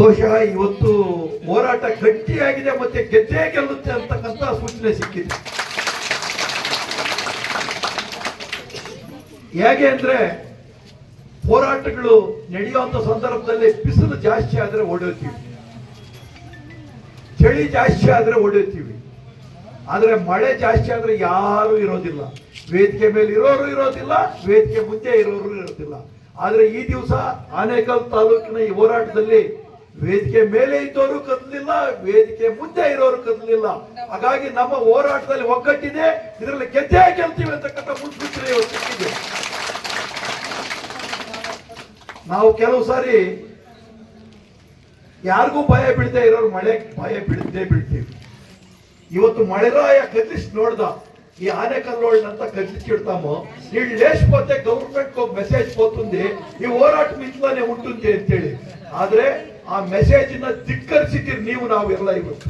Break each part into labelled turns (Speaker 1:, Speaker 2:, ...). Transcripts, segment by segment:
Speaker 1: ಬಹುಶಃ ಇವತ್ತು ಹೋರಾಟ ಗಟ್ಟಿಯಾಗಿದೆ ಮತ್ತೆ ಗೆದ್ದೇ ಗೆಲ್ಲುತ್ತೆ ಅಂತಕ್ಕಂಥ ಸೂಚನೆ ಸಿಕ್ಕಿದೆ. ಹೇಗೆ ಅಂದ್ರೆ ಹೋರಾಟಗಳು ನಡೆಯುವಂತ ಸಂದರ್ಭದಲ್ಲಿ ಬಿಸಿಲು ಜಾಸ್ತಿ ಆದ್ರೆ ಓಡೋತೀವಿ ಚಳಿ ಜಾಸ್ತಿ ಆದ್ರೆ ಓಡೋತೀವಿ ಆದ್ರೆ ಮಳೆ ಜಾಸ್ತಿ ಆದ್ರೆ ಯಾರು ಇರೋದಿಲ್ಲ. ವೇದಿಕೆ ಮೇಲೆ ಇರೋರು ಇರೋದಿಲ್ಲ, ವೇದಿಕೆ ಮುಂದೆ ಇರೋರು ಇರೋದಿಲ್ಲ. ಆದ್ರೆ ಈ ದಿವಸ ಆನೇಕಲ್ ತಾಲೂಕಿನ ಈ ಹೋರಾಟದಲ್ಲಿ ವೇದಿಕೆ ಮೇಲೆ ಇದ್ದವರು ಕದಲಿಲ್ಲ, ವೇದಿಕೆ ಮುಂದೆ ಇರೋರು ಕದಲಿಲ್ಲ. ಹಾಗಾಗಿ ನಮ್ಮ ಹೋರಾಟದಲ್ಲಿ ಒಗ್ಗಟ್ಟಿದೆ, ಇದರಲ್ಲಿ ಗೆದ್ದೇ ಗೆಲ್ತೀವಿ ಅಂತಕ್ಕಂಥ ಮುನ್ಸೂಚನೆ ಇವತ್ತು ಸಿಕ್ಕಿದೆ ನಾವು ಕೆಲವು ಸಾರಿ ಯಾರಿಗೂ ಭಯ ಬೀಳದೆ ಇರೋರು ಮಳೆ, ಭಯ ಬೀಳದೇ ಬೀಳ್ತೀವಿ. ಇವತ್ತು ಮಳೆರಾಯ ಕದಲಿಸಿ ನೋಡ್ದ, ಈ ಆನೆಕಲ್ಲೋಳ್ನಂತ ಕದಲಿಚ್ಚಿಡ್ತಾಮೋ ನೀಳು ಲೇಷ್ಪೋತೆ ಗೌರ್ಮೆಂಟ್ ಹೋಗಿ ಮೆಸೇಜ್ ಹೋಗ್ತುಂದಿ ಈ ಹೋರಾಟ ಮಿಂಚಲಾನೆ ಉಂಟುಂದಿ ಅಂತೇಳಿ. ಆದ್ರೆ ಆ ಮೆಸೇಜ್ನ ಧಿಕ್ಕರಿಸಿದ್ದೀರಿ ನೀವು, ನಾವು ಎಲ್ಲ ಇವತ್ತು.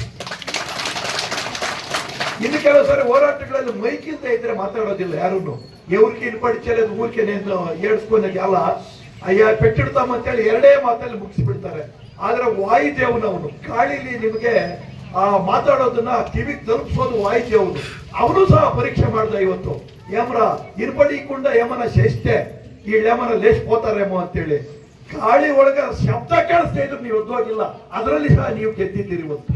Speaker 1: ಇನ್ನು ಕೆಲವು ಸಾರಿ ಹೋರಾಟಗಳಲ್ಲಿ ಮೈಕಿಂದ ಇದ್ರೆ ಮಾತಾಡೋದಿಲ್ಲ ಯಾರೂ ಇವ್ರಿಗೆ ಇನ್ ಪಡಿಚೇಲೆ ಊರಿಗೆ ಏಡ್ಸ್ಕೊಂಡಾಗ ಅಲ್ಲ, ಅಯ್ಯ ಪೆಟ್ಟಿಡ್ತಾಮ ಅಂತೇಳಿ ಎರಡೇ ಮಾತಲ್ಲಿ ಮುಗಿಸ್ಬಿಡ್ತಾರೆ. ಆದ್ರೆ ವಾಯುದೇವನವನು ಕಾಳಿಲಿ ನಿಮಗೆ ಆ ಮಾತಾಡೋದನ್ನ ಕಿವಿಗೆ ತಲುಪಿಸೋದು ವಾಯುದೇವನು. ಅವನು ಸಹ ಪರೀಕ್ಷೆ ಮಾಡ್ದ ಇವತ್ತು. ಯಮರ ಇರ್ಬಡಿಕೊಂಡ ಯಮನ ಶೇಷ್ಠೆ ಈ ಯಮನ ಲೇಸ್ ಪೋತಾರೇಮೋ ಅಂತೇಳಿ. ಗಾಳಿ ಒಳಗ ಶಬ್ದ ಕಾಣಿಸ್ತಾ ಇದ್ರು ನೀವು ಎದ್ದೋಗಿಲ್ಲ ಅದರಲ್ಲಿ ಸಹ ನೀವು ಗೆದ್ದಿದ್ದೀರಿ ಒಂದು.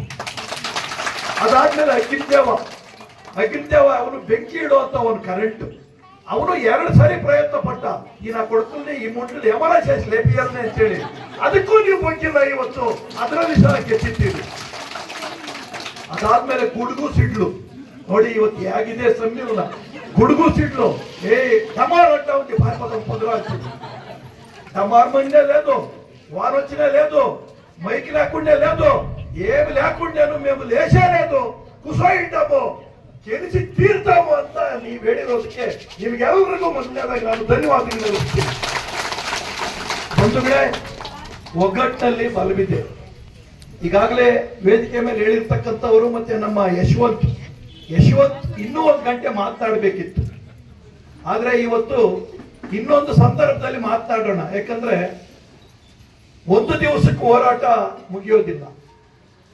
Speaker 1: ಅದಾದ್ಮೇಲೆ ಅಗ್ನಿದೇವ ಅಗ್ನಿದೇವ ಅವನು ಬೆಂಕಿ ಇಡುವಂತ ಒಂದು ಕರೆಂಟ್ ಅವನು ಎರಡು ಸಾರಿ ಪ್ರಯತ್ನ ಪಟ್ಟ ಈ ನಾ ಕೊಡ್ತೀನಿ, ಈ ಮುಂಟಲ್ಲಿ ಎಮರಾಜ್ ಲೇಪಿಯರ್ನೆ ಅಂತೇಳಿ. ಅದಕ್ಕೂ ನೀವು ಬಂದಿಲ್ಲ ಇವತ್ತು. ಅದರಲ್ಲಿ ಸಹ ಗೆದ್ದಿದ್ದೀರಿ ಅದಾದ್ಮೇಲೆ ಗುಡುಗು ಸಿಡ್ಲು. ನೋಡಿ ಇವತ್ತು ಹೇಗಿದೆ ಸಮ್ಮಿಲನ. ಗುಡುಗು ಸಿಡ್ಲು. ಏ ಕಮಾರ್ ಅಡ್ಡ ಅವ್ನಿಗೆ ಭಾರತದ ಪದರಾಗ್ತಿದ್ರು తమ అర్మన్నే లేదు వారు వచ్చినా లేదు మైకి లేకుండా లేదు ఏమి లేకుండాను మేము లేచే లేదు కుసోయింటాము ಗೆಲ್ಲಿಸಿ ತೀರ್ತಾವು ಅಂತ ನೀವು ಹೇಳಿರೋದಕ್ಕೆ ನಿಮ್ಗೆಲ್ಲರಿಗೂ ಮೊದಲನೇದಾಗಿ ನಾನು ಧನ್ಯವಾದಗಳು ಒಂದು ಕಡೆ ಒಗ್ಗಟ್ಟಿನಲ್ಲಿ ಬಲವಿದೆ ಈಗಾಗಲೇ ವೇದಿಕೆ ಮೇಲೆ ಹೇಳಿರ್ತಕ್ಕಂಥವರು ಮತ್ತೆ ನಮ್ಮ ಯಶವಂತ್, ಯಶವತ್ ಇನ್ನೂ ಒಂದು ಗಂಟೆ ಮಾತಾಡಬೇಕಿತ್ತು. ಆದರೆ ಇವತ್ತು ಇನ್ನೊಂದು ಸಂದರ್ಭದಲ್ಲಿ ಮಾತನಾಡೋಣ. ಯಾಕಂದ್ರೆ ಒಂದು ದಿವಸಕ್ಕೆ ಹೋರಾಟ ಮುಗಿಯೋದಿಲ್ಲ.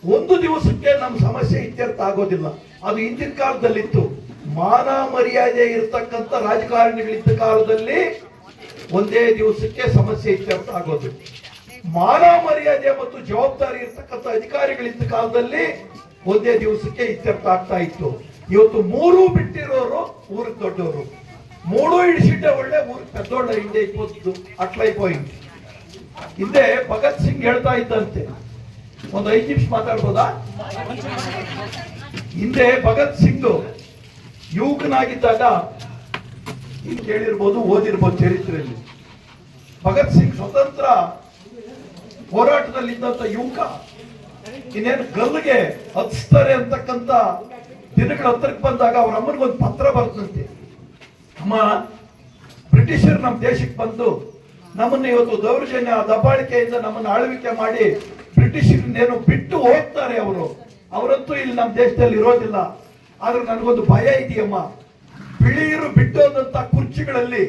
Speaker 1: ಒಂದು ದಿವಸಕ್ಕೆ ನಮ್ಮ ಸಮಸ್ಯೆ ಇತ್ಯರ್ಥ ಆಗೋದಿಲ್ಲ. ಅದು ಹಿಂದಿನ ಕಾಲದಲ್ಲಿತ್ತು. ಮಾನ ಮರ್ಯಾದೆ ಇರತಕ್ಕಂಥ ರಾಜಕಾರಣಿಗಳಿದ್ದ ಕಾಲದಲ್ಲಿ ಒಂದೇ ದಿವಸಕ್ಕೆ ಸಮಸ್ಯೆ ಇತ್ಯರ್ಥ ಆಗೋದು. ಮಾನ ಮರ್ಯಾದೆ ಮತ್ತು ಜವಾಬ್ದಾರಿ ಇರ್ತಕ್ಕಂಥ ಅಧಿಕಾರಿಗಳಿದ್ದ ಕಾಲದಲ್ಲಿ ಒಂದೇ ದಿವಸಕ್ಕೆ ಇತ್ಯರ್ಥ ಆಗ್ತಾ ಇತ್ತು. ಇವತ್ತು ಮೂರು ಬಿಟ್ಟಿರೋರು ಊರಿಗೆ ದೊಡ್ಡವರು. ಇಡಿಸಿಟ್ಟ ಒಳ್ಳೆ ಊರು. ಪೆದ್ದೋಳ ಹಿಂದೆ ಇಪ್ಪತ್ತು ಅಟ್ಲೈ ಪಾಯಿಂಟ್ ಹಿಂದೆ ಭಗತ್ ಸಿಂಗ್ ಹೇಳ್ತಾ ಇದ್ದಂತೆ. ಒಂದು ಐದು ನಿಮಿಷ ಮಾತಾಡ್ಬೋದಾ? ಹಿಂದೆ ಭಗತ್ ಸಿಂಗ್ ಯುವಕನಾಗಿದ್ದಾಗ ನೀವು ಕೇಳಿರ್ಬೋದು ಓದಿರ್ಬೋದು ಚರಿತ್ರೆಯಲ್ಲಿ. ಭಗತ್ ಸಿಂಗ್ ಸ್ವತಂತ್ರ ಹೋರಾಟದಲ್ಲಿ ಇದ್ದಂತ ಯುವಕ, ಇನ್ನೇನು ಗಲ್ಗೆ ಹಚ್ತಾರೆ ಅಂತಕ್ಕಂಥ ದಿನಗಳ ಹತ್ರಕ್ಕೆ ಬಂದಾಗ ಅವ್ರ ಅಮ್ಮನಿಗೊಂದು ಪತ್ರ ಬರ್ತಂತೆ ಅಮ್ಮ ಬ್ರಿಟಿಷರು ನಮ್ಮ ದೇಶಕ್ಕೆ ಬಂದು ನಮ್ಮನ್ನು ಇವತ್ತು ದೌರ್ಜನ್ಯ, ದಬ್ಬಾಳಿಕೆಯಿಂದ ನಮ್ಮನ್ನು ಆಳ್ವಿಕೆ ಮಾಡಿ ಬ್ರಿಟಿಷರನ್ನೇನು ಬಿಟ್ಟು ಹೋಗ್ತಾರೆ ಅವರು. ಅವರಂತೂ ಇಲ್ಲಿ ನಮ್ಮ ದೇಶದಲ್ಲಿ ಇರೋದಿಲ್ಲ. ಆದ್ರೆ ನನಗೊಂದು ಭಯ ಇದೆಯಮ್ಮ. ಬಿಳಿಯರು ಬಿಟ್ಟೋದಂತ ಕುರ್ಚಿಗಳಲ್ಲಿ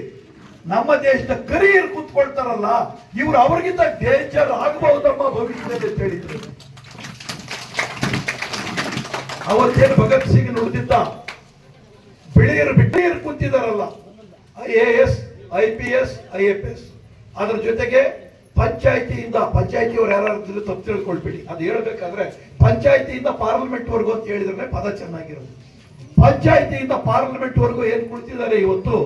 Speaker 1: ನಮ್ಮ ದೇಶದ ಕರಿಯರು ಕೂತ್ಕೊಳ್ತಾರಲ್ಲ, ಇವ್ರು ಅವ್ರಿಗಿಂತ ಡೇಂಜರ್ ಆಗಬಹುದಮ್ಮ ಭವಿಷ್ಯದಲ್ಲಿ ಅಂತ ಹೇಳಿದ್ರು. ಅವತ್ತೇನು ಭಗತ್ ಸಿಂಗ್ ನುಡಿದಿದ್ದ ಬಿಳಿಯರು ಬಿಟ್ಟಿಯರು ಕೂತಿದಾರಲ್ಲ. I A S, I P S, I F S. ಅದ್ರ ಜೊತೆಗೆ ಪಂಚಾಯತಿಯಿಂದ, ಪಂಚಾಯತಿಯವರು ಯಾರು ತಪ್ಪು ತಿಳ್ಕೊಳ್ಬೇಡಿ. ಅದು ಹೇಳ್ಬೇಕಾದ್ರೆ ಪಂಚಾಯತಿಯಿಂದ ಪಾರ್ಲಿಮೆಂಟ್ ವರ್ಗು ಅಂತ ಹೇಳಿದ್ರೆ ಪದ ಚೆನ್ನಾಗಿರೋದು. ಪಂಚಾಯತಿಯಿಂದ ಪಾರ್ಲಿಮೆಂಟ್ ವರ್ಗು ಏನ್ ಕುಳಿತಿದ್ದಾರೆ ಇವತ್ತು?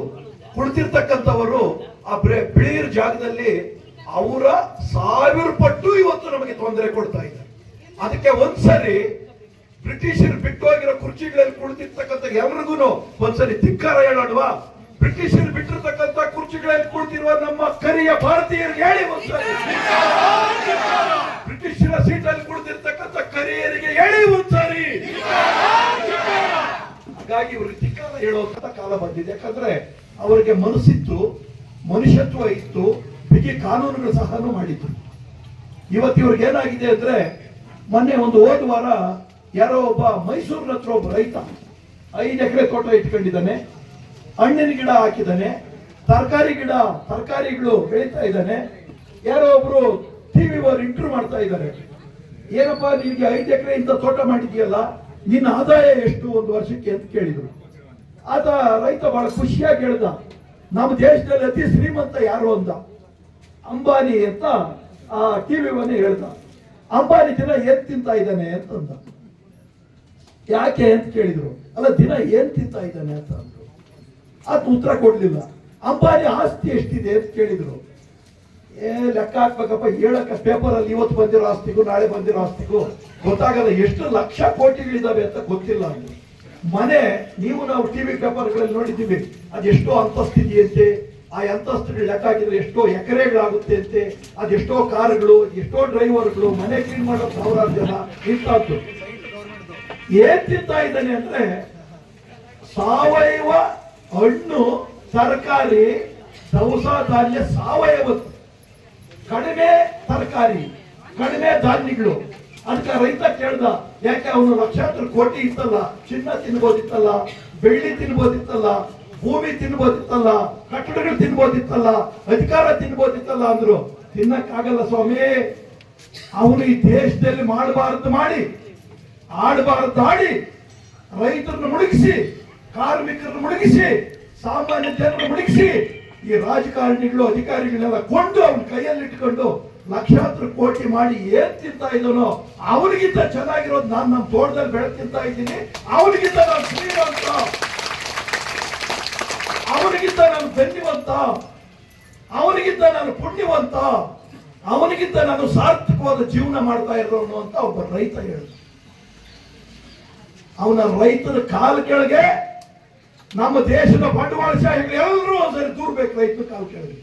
Speaker 1: ಕುಳಿತಿರ್ತಕ್ಕಂಥವರು ಆ ಬಿಳಿಯರ ಜಾಗದಲ್ಲಿ ಅವರ ಸಾವಿರ ಪಟ್ಟು ಇವತ್ತು ನಮಗೆ ತೊಂದರೆ ಕೊಡ್ತಾ ಇದ್ದಾರೆ. ಅದಕ್ಕೆ ಒಂದ್ಸರಿ ಬ್ರಿಟಿಷರು ಬಿಟ್ಟು ಹೋಗಿರೋ ಕುರ್ಚಿಗಳಲ್ಲಿ ಕುಳಿತಿರ್ತಕ್ಕಂಥ ಎವ್ರಿಗೂ ಒಂದ್ಸರಿ ಧಿಕ್ಕಾರ ಹೇಳೋಣವಾ? ಬ್ರಿಟಿಷರು ಬಿಟ್ಟಿರ್ತಕ್ಕಂಥ ಕುರ್ಚಿಗಳಲ್ಲಿ ಕುಳಿತಿರುವ ನಮ್ಮ ಕರಿಯ ಭಾರತೀಯರಿಗೆ ಹೇಳಿ ಒಂದ್ಸರಿ. ಬ್ರಿಟಿಷರ ಸೀಟಲ್ಲಿ ಕುಳಿತಿರ್ತಕ್ಕಂಥ ಕರಿಯರಿಗೆ ಹೇಳಿ ಒಂದ್ಸರಿ. ಹಾಗಾಗಿ ಇವ್ರಿಗೆ ಧಿಕ್ಕಾರ ಹೇಳುವಂತ ಕಾಲ ಬಂದಿದೆ. ಯಾಕಂದ್ರೆ ಅವರಿಗೆ ಮನಸ್ಸಿತ್ತು, ಮನುಷ್ಯತ್ವ ಇತ್ತು, ಬಿಗಿ ಕಾನೂನುಗಳು ಸಹನು ಮಾಡಿದ್ರು. ಇವತ್ತು ಇವ್ರಿಗೆ ಏನಾಗಿದೆ ಅಂದ್ರೆ, ಮೊನ್ನೆ ಒಂದು ಹೋದ ವಾರ ಯಾರೋ ಒಬ್ಬ ಮೈಸೂರಿನ ಹತ್ರ ಒಬ್ಬ ರೈತ ಐದು ಎಕರೆ ತೋಟ ಇಟ್ಕೊಂಡಿದ್ದಾನೆ, ಹಣ್ಣಿನ ಗಿಡ ಹಾಕಿದ್ದಾನೆ, ತರಕಾರಿ ಗಿಡ, ತರಕಾರಿಗಳು ಬೆಳೀತಾ ಇದ್ದಾನೆ. ಯಾರೋ ಒಬ್ರು ಟಿವಿ ಅವರು ಇಂಟರ್ವ್ಯೂ ಮಾಡ್ತಾ ಇದ್ದಾರೆ. ಏನಪ್ಪ ನಿಮಗೆ ಐದು ಎಕರೆ ಇಂತ ತೋಟ ಮಾಡಿದ್ಯಲ್ಲ, ನಿನ್ನ ಆದಾಯ ಎಷ್ಟು ಒಂದು ವರ್ಷಕ್ಕೆ ಅಂತ ಕೇಳಿದ್ರು. ಆತ ರೈತ ಬಹಳ ಖುಷಿಯಾಗಿ ಹೇಳ್ದ, ನಮ್ಮ ದೇಶದಲ್ಲಿ ಅತಿ ಶ್ರೀಮಂತ ಯಾರು ಅಂದ ಅಂಬಾನಿ ಅಂತ ಆ ಟಿವಿವನ್ನೇ ಹೇಳ್ದ. ಅಂಬಾನಿ ದಿನ ಏನ್ ಇದ್ದಾನೆ ಅಂತಂದ ಯಾಕೆ ಅಂತ ಕೇಳಿದ್ರು. ಅಲ್ಲ, ದಿನ ಏನ್ ತಿಂತಾ ಇದ್ದಾನೆ ಅಂತ ಅಂದ್ರು. ಆತ ಉತ್ತರ ಕೊಡ್ಲಿಲ್ಲ. ಅಂಬಾನಿ ಆಸ್ತಿ ಎಷ್ಟಿದೆ ಅಂತ ಕೇಳಿದ್ರು. ಏ, ಲೆಕ್ಕ ಹಾಕ್ಬೇಕಪ್ಪ, ಹೇಳಕ್ಕ ಪೇಪರ್ ಅಲ್ಲಿ ಇವತ್ತು ಬಂದಿರೋ ಆಸ್ತಿಗೂ, ನಾಳೆ ಬಂದಿರೋ ಆಸ್ತಿಗೂ ಗೊತ್ತಾಗಲ್ಲ, ಎಷ್ಟು ಲಕ್ಷ ಕೋಟಿಗಳಿದ್ದಾವೆ ಅಂತ ಗೊತ್ತಿಲ್ಲ ಅಂದ್ರು. ಮನೆ, ನೀವು ನಾವು ಟಿವಿ ಪೇಪರ್ಗಳಲ್ಲಿ ನೋಡಿದ್ದೀವಿ. ಅದೆಷ್ಟೋ ಅಂತಸ್ತಿದೆಯಂತೆ ಆ ಅಂತಸ್ತುಗಳು ಲೆಕ್ಕ ಹಾಕಿದ್ರೆ ಎಷ್ಟೋ ಎಕರೆಗಳಾಗುತ್ತೆ ಅಂತೆ. ಅದೆಷ್ಟೋ ಕಾರುಗಳು, ಎಷ್ಟೋ ಡ್ರೈವರ್ಗಳು ಮನೆ ಕ್ಲೀನ್ ಮಾಡೋ ಸಾವಿರಾರು ಜನ ಇಂಥದ್ದು ಏನ್ ತಿಂತಾ ಇದ್ದಾನೆ ಅಂದ್ರೆ ಸಾವಯವ ಹಣ್ಣು, ತರಕಾರಿ ದವಸ ಧಾನ್ಯ ಸಾವಯವ. ಕಡಿಮೆ ತರಕಾರಿ, ಕಡಿಮೆ ಧಾನ್ಯಗಳು. ಅದಕ್ಕೆ ರೈತ ಕೇಳ್ದ, ಯಾಕೆ ಅವನು ಲಕ್ಷಾಂತರ ಕೋಟಿ ಇತ್ತಲ್ಲ, ಚಿನ್ನ ತಿನ್ಬೋದಿತ್ತಲ್ಲ, ಬೆಳ್ಳಿ ತಿನ್ಬೋದಿತ್ತಲ್ಲ, ಭೂಮಿ ತಿನ್ಬೋದಿತ್ತಲ್ಲ, ಕಟ್ಟಡಗಳು ತಿನ್ಬೋದಿತ್ತಲ್ಲ, ಅಧಿಕಾರ ತಿನ್ಬೋದಿತ್ತಲ್ಲ ಅಂದ್ರು, ತಿನ್ನಕ್ಕಾಗಲ್ಲ ಸ್ವಾಮಿ, ಅವನು ಈ ದೇಶದಲ್ಲಿ ಮಾಡಬಾರದು ಮಾಡಿ. ಆಡಬಾರದು ಆಡಿ ರೈತರನ್ನು ಮುಳುಗಿಸಿ, ಕಾರ್ಮಿಕರನ್ನು ಮುಳುಗಿಸಿ, ಸಾಮಾನ್ಯ ಜನರನ್ನು ಮುಳುಗಿಸಿ, ಈ ರಾಜಕಾರಣಿಗಳು ಅಧಿಕಾರಿಗಳನ್ನೆಲ್ಲ ಕೊಂಡು ಅವನ ಕೈಯಲ್ಲಿ ಇಟ್ಕೊಂಡು ಲಕ್ಷಾಂತರ ಕೋಟಿ ಮಾಡಿ ಏನ್ ತಿಂತಾ ಇದನೋ ಅವನಿಗಿಂತ ಚೆನ್ನಾಗಿರೋದು ನಾನು ನಮ್ಮ ತೋಟದಲ್ಲಿ ಬೆಳೆ ತಿಂತಾ ಇದ್ದೀನಿ. ಅವನಿಗಿಂತ ನಾನು ಶ್ರೀಮಂತ. ಅವನಿಗಿಂತ ನಾನು ಧನ್ಯವಂತ ಅವನಿಗಿಂತ ನಾನು ಪುಣ್ಯವಂತ. ಅವನಿಗಿಂತ ನಾನು ಸಾರ್ಥಕವಾದ ಜೀವನ ಮಾಡ್ತಾ ಇರೋನು ಅಂತ ಒಬ್ಬ ರೈತ ಹೇಳಿದ. ಅವನ ರೈತನ ಕಾಲು ಕೆಳಗೆ ನಮ್ಮ ದೇಶದ ಬಂಡವಾಳಶಾಹಿಗಳು ಎಲ್ಲರೂ ಒಂದ್ಸರಿ ದೂರ್ಬೇಕು ರೈತನ ಕಾಲು ಕೆಳಗೆ.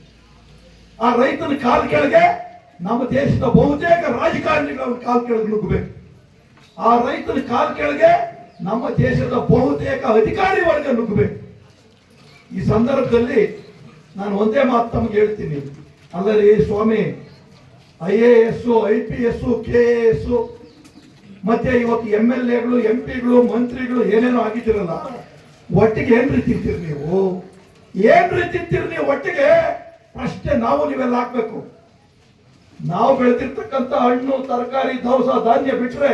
Speaker 1: ಆ ರೈತನ ಕಾಲು ಕೆಳಗೆ ನಮ್ಮ ದೇಶದ ಬಹುತೇಕ ರಾಜಕಾರಣಿಗಳು ಕಾಲ ಕೆಳಗೆ ನುಗ್ಗಬೇಕು. ಆ ರೈತನ ಕಾಲು ಕೆಳಗೆ ನಮ್ಮ ದೇಶದ ಬಹುತೇಕ ಅಧಿಕಾರಿ ವರ್ಗ ನುಗ್ಗಬೇಕು. ಈ ಸಂದರ್ಭದಲ್ಲಿ ನಾನು ಒಂದೇ ಮಾತು ತಮಗೆ ಹೇಳ್ತೀನಿ. ಅಲ್ಲರಿ ಸ್ವಾಮಿ, I A S I P S K S ಮತ್ತೆ ಇವತ್ತು ಎಂ ಎಲ್ ಎಗಳು ಎಂ ಪಿಗಳು ಮಂತ್ರಿಗಳು ಏನೇನೋ ಆಗಿದ್ದೀರಲ್ಲ, ಒಟ್ಟಿಗೆ ಏನ್ ತಿಂತೀರಿ ನೀವು? ರೀತಿ ತಿಂತೀರಿ ನೀವು ಒಟ್ಟಿಗೆ? ಅಷ್ಟೇ ನಾವು ನೀವೆಲ್ಲ ಹಾಕ್ಬೇಕು ನಾವು ಬೆಳೆದಿರ್ತಕ್ಕಂಥ ಹಣ್ಣು, ತರಕಾರಿ, ದವಸ, ಧಾನ್ಯ ಬಿಟ್ರೆ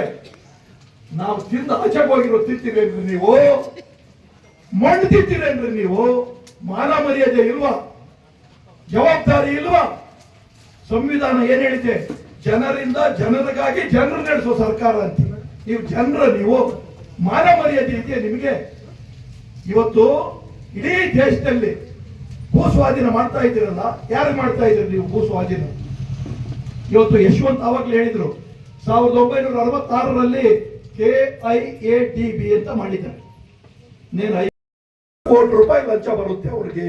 Speaker 1: ನಾವು ತಿಂದ ಆಚೆಗೆ ಹೋಗಿರೋ ತಿಂತೀರೇನ್ರಿ ನೀವು? ಮಣ್ಣು ತಿಂತೀರೇನ್ರಿ ನೀವು? ಮಾನ ಮರ್ಯಾದೆ ಇಲ್ವಾ? ಜವಾಬ್ದಾರಿ ಇಲ್ವಾ? ಸಂವಿಧಾನ ಏನ್ ಹೇಳಿದೆ? ಜನರಿಂದ ಜನರಿಗಾಗಿ ಜನರು ನಡೆಸುವ ಸರ್ಕಾರ ಅಂತ. ನೀವು ಜನರ, ನೀವು ಮಾನ ಮರ್ಯಾದೆ ಇದೆಯಾ ನಿಮಗೆ? ಇವತ್ತು ಇಡೀ ದೇಶದಲ್ಲಿ ಭೂ ಸ್ವಾಧೀನ ಮಾಡ್ತಾ ಇದ್ದೀರಲ್ಲ, ಯಾರು ಮಾಡ್ತಾ ಇದ್ದೀರಿ ನೀವು ಭೂ ಸ್ವಾಧೀನ ಇವತ್ತು ಯಶವಂತ್ ಆವಾಗಲೇ ಹೇಳಿದ್ರು, ಸಾವಿರದ ಒಂಬೈನೂರ ಅರವತ್ತಾರರಲ್ಲಿ K I A D B ಅಂತ ಮಾಡಿದ್ದಾರೆ. ನೀನು ಐದು ಕೋಟಿ ರೂಪಾಯಿ ಲಂಚ ಬರುತ್ತೆ ಅವ್ರಿಗೆ.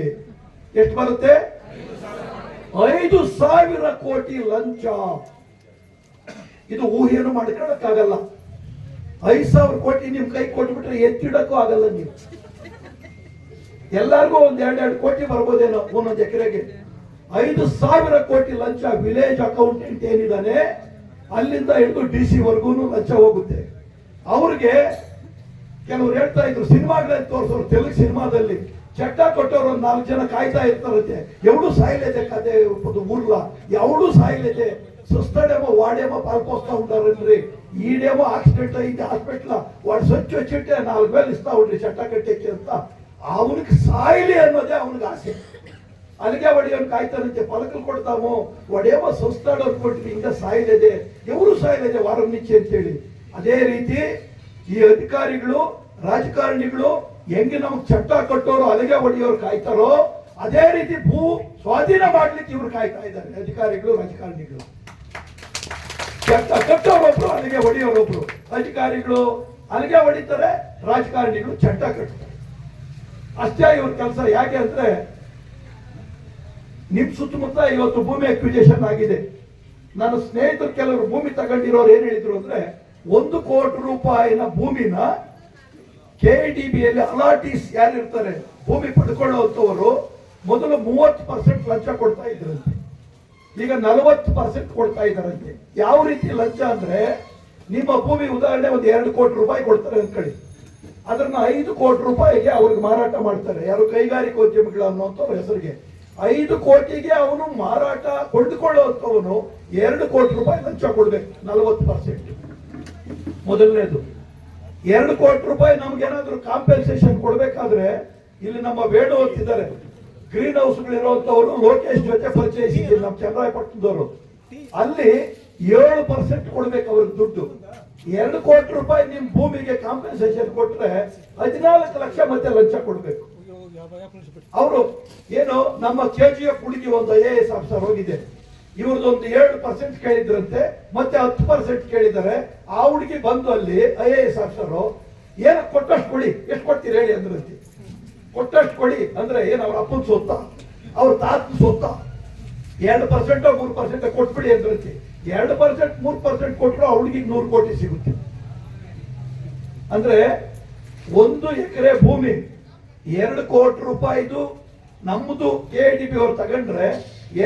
Speaker 1: ಎಷ್ಟು ಬರುತ್ತೆ? ಐದು ಸಾವಿರ ಕೋಟಿ ಲಂಚ. ಇದು ಊಹೆಯನ್ನು ಮಾಡ್ಕೊಳ್ಳೋಕ್ಕಾಗಲ್ಲ. ಐದು ಸಾವಿರ ಕೋಟಿ ನಿಮ್ ಕೈ ಕೊಟ್ಬಿಟ್ರೆ ಎತ್ತಿಡಕ್ಕೂ ಆಗಲ್ಲ ನೀವು. ಎಲ್ಲರಿಗೂ ಒಂದ್ ಎರಡು ಎರಡು ಕೋಟಿ ಬರ್ಬೋದೇನೋ ಒಂದೊಂದು ಎಕರೆಗೆ. ಐದು ಸಾವಿರ ಕೋಟಿ ಲಂಚ ವಿಲೇಜ್ ಅಕೌಂಟೆಂಟ್ ಏನಿದ್ದಾನೆ, ಅಲ್ಲಿಂದ ಹಿಡಿದು ಡಿ ಸಿ ವರ್ಗೂ ಲಂಚ ಹೋಗುತ್ತೆ. ಅವ್ರಿಗೆ ಕೆಲವ್ರು ಹೇಳ್ತಾ ಇದ್ರು ಸಿನಿಮಾಗಳಲ್ಲಿ ತೋರಿಸೋರು ತೆಲುಗು ಸಿನಿಮಾದಲ್ಲಿ. ಚಟ್ಟ ಕೊಟ್ಟವರು ಒಂದು ನಾಲ್ಕು ಜನ ಕಾಯ್ತಾ ಇರ್ತಾರಂತೆ. ಎವಡು ಸಾಯ್ಲೇದೆ ಕತೆ ಊರ್ಲ ಯಾವಡು ಸಾಯ್ಲೇದೆ ಸಸ್ತಡೆಮೋ ವಾಡೆಮೋ ಪಾಲ್ಕೋಸ್ತಾ ಉಂಟಾರೇನ್ರಿ ಈಡೇಮೋ ಆಕ್ಸಿಡೆಂಟ್ ಐತಿ ಹಾಸ್ಪಿಟಲ್ ಒಡ್ ಸ್ವಚ್ಛ ಚಿಟ್ಟೆ, ನಾಲ್ಕು ಮೇಲೆ ಇಸ್ತಾ ಉಂಟ್ರಿ ಚಟ್ಟ ಕಟ್ಟಿ ಅಂತ. ಅವನ್ ಸಾಯ್ಲಿ ಅನ್ನೋದೇ ಅವನ್ಗ ಆಸೆ. ಅಲ್ಲಿಗೆ ಒಡೆಯೋನ್ ಕಾಯ್ತಾನಂತೆ ಪಲಕ ಕೊಡ್ತಾವೋ ಒಡೆಯೋ ಸಸ್ತಾಡ್ ಅನ್ಕೊಟ್ಟಿ ಹಿಂಗ ಸಾಯ್ಲಿ ಅದೇ ಎವರು ಸಾಯ್ಲಿ ಅದೇ ವಾರ ನಿಚ್ಚೆ ಅಂತ ಹೇಳಿ ಅದೇ ರೀತಿ ಈ ಅಧಿಕಾರಿಗಳು, ರಾಜಕಾರಣಿಗಳು ಹೆಂಗೆ ನಮಗೆ ಚಟ್ಟ ಕಟ್ಟೋರು, ಅಲ್ಲಿಗೆ ಒಡೆಯೋರು ಕಾಯ್ತಾರೋ, ಅದೇ ರೀತಿ ಭೂ ಸ್ವಾಧೀನ ಮಾಡ್ಲಿಕ್ಕೆ ಇವ್ರು ಕಾಯ್ತಾ ಇದ್ದಾರೆ, ಅಧಿಕಾರಿಗಳು, ರಾಜಕಾರಣಿಗಳು. ಕಟ್ಟೋರೊಬ್ರು ಅಲ್ಲಿಗೆ ಹೊಡೆಯೋರೊಬ್ರು ಅಧಿಕಾರಿಗಳು ಅಲ್ಲಿಗೆ ಹೊಡಿತಾರೆ ರಾಜಕಾರಣಿಗಳು ಚಟ್ಟ ಕಟ್ತಾರೆ. ಅಷ್ಟೇ ಇವ್ರ ಕೆಲಸ. ಯಾಕೆ ಅಂದ್ರೆ ನಿಮ್ ಸುತ್ತಮುತ್ತ ಇವತ್ತು ಭೂಮಿ ಅಕ್ವಿಜೇಷನ್ ಆಗಿದೆ. ನನ್ನ ಸ್ನೇಹಿತರು ಕೆಲವರು ಭೂಮಿ ತಗೊಂಡಿರೋರು ಏನ್ ಹೇಳಿದ್ರು ಅಂದ್ರೆ, ಒಂದು ಕೋಟಿ ರೂಪಾಯಿನ ಭೂಮಿನ ಕೆ ಡಿ ಬಿಯಲ್ಲಿ ಅಲಾಟೀಸ್ ಯಾರಿರ್ತಾರೆ, ಭೂಮಿ ಪಡ್ಕೊಳ್ಳುವಂತವರು ಮೊದಲು ಮೂವತ್ತು ಪರ್ಸೆಂಟ್ ಲಂಚ ಕೊಡ್ತಾ ಇದ್ರಂತೆ ಈಗ ನಲವತ್ತು ಪರ್ಸೆಂಟ್ ಕೊಡ್ತಾ ಇದ್ದಾರಂತೆ. ಯಾವ ರೀತಿ ಲಂಚ ಅಂದ್ರೆ ನಿಮ್ಮ ಭೂಮಿ ಉದಾಹರಣೆ ಒಂದು ಎರಡು ಕೋಟಿ ರೂಪಾಯಿ ಕೊಡ್ತಾರೆ ಅನ್ಕೊಳ್ಳಿ ಅದನ್ನ ಐದು ಕೋಟಿ ರೂಪಾಯಿಗೆ ಅವ್ರಿಗೆ ಮಾರಾಟ ಮಾಡ್ತಾರೆ. ಯಾರು ಕೈಗಾರಿಕೋದ್ಯಮಿಗಳು ಅನ್ನೋಂಥವ್ರ ಹೆಸರಿಗೆ. ಐದು ಕೋಟಿಗೆ ಅವನು ಮಾರಾಟ ಕೊಂಡುಕೊಳ್ಳುವಂತವನು ಎರಡು ಕೋಟಿ ರೂಪಾಯಿ ಲಂಚ ಕೊಡ್ಬೇಕು. ನಲವತ್ತು ಪರ್ಸೆಂಟ್ ಮೊದಲನೇದು. ಎರಡು ಕೋಟಿ ರೂಪಾಯಿ ನಮ್ಗೇನಾದ್ರೂ ಕಾಂಪೆನ್ಸೇಷನ್ ಕೊಡ್ಬೇಕಾದ್ರೆ ಇಲ್ಲಿ ನಮ್ಮ ವೇಣು ಅಂತಿದ್ದಾರೆ ಗ್ರೀನ್ ಹೌಸ್ಗಳಿರುವಂತವರು ಲೋಕೇಶ್ ಜೊತೆ ಪರಿಚಯಿಸಿದ್ದೀವಿ ನಮ್ಮ ಚಂದ್ರಾಯಪಟ್ಟಣದವರು. ಅಲ್ಲಿ ಏಳು ಪರ್ಸೆಂಟ್ ಕೊಡ್ಬೇಕು ಅವ್ರಿಗೆ ದುಡ್ಡು. ಎರಡು ಕೋಟಿ ರೂಪಾಯಿ ನಿಮ್ ಭೂಮಿಗೆ ಕಾಂಪೆನ್ಸೇಷನ್ ಕೊಟ್ರೆ ಹದಿನಾಲ್ಕು ಲಕ್ಷ ಮತ್ತೆ ಲಂಚ ಕೊಡ್ಬೇಕು. ಅವರು ಏನು, ನಮ್ಮ ಕೆಜಿಎಫ್ ಹುಡುಗಿ ಒಂದು ಐ ಎ ಎಸ್ ಆಫೀಸರ್ ಹೋಗಿದೆ. ಇವ್ರದ್ದೊಂದು ಏಳು ಪರ್ಸೆಂಟ್ ಕೇಳಿದ್ರಂತೆ, ಮತ್ತೆ ಹತ್ತು ಪರ್ಸೆಂಟ್ ಕೇಳಿದ್ದಾರೆ. ಆ ಹುಡುಗಿ ಬಂದು ಅಲ್ಲಿ ಐ ಎ ಎಸ್ ಆಫೀಸರ್ ಏನು ಕೊಟ್ಟಷ್ಟು ಕೊಡಿ, ಎಷ್ಟು ಕೊಡ್ತೀರಿ ಹೇಳಿ ಅಂದ್ರಂತೆ. ಕೊಟ್ಟಷ್ಟು ಕೊಡಿ ಅಂದ್ರೆ ಏನು ಅವ್ರ ಅಪ್ಪನ ಸೊತ್ತ? ಅವ್ರ ತಾತನ ಸೊತ್ತ? ಎರಡು ಪರ್ಸೆಂಟ್ ಮೂರು ಪರ್ಸೆಂಟ್ ಕೊಟ್ಬಿಡಿ ಅಂದ್ರಂತೆ ಎರಡು ಪರ್ಸೆಂಟ್ ಮೂರು ಪರ್ಸೆಂಟ್ ಕೊಟ್ಟರು ಅವ್ಳಿಗೆ ನೂರು ಕೋಟಿ ಸಿಗುತ್ತೆ. ಅಂದ್ರೆ ಒಂದು ಎಕರೆ ಭೂಮಿ ಎರಡು ಕೋಟಿ ರೂಪಾಯಿದು ನಮ್ಮದು ಕೆ ಡಿ ಬಿ ಅವ್ರು ತಗೊಂಡ್ರೆ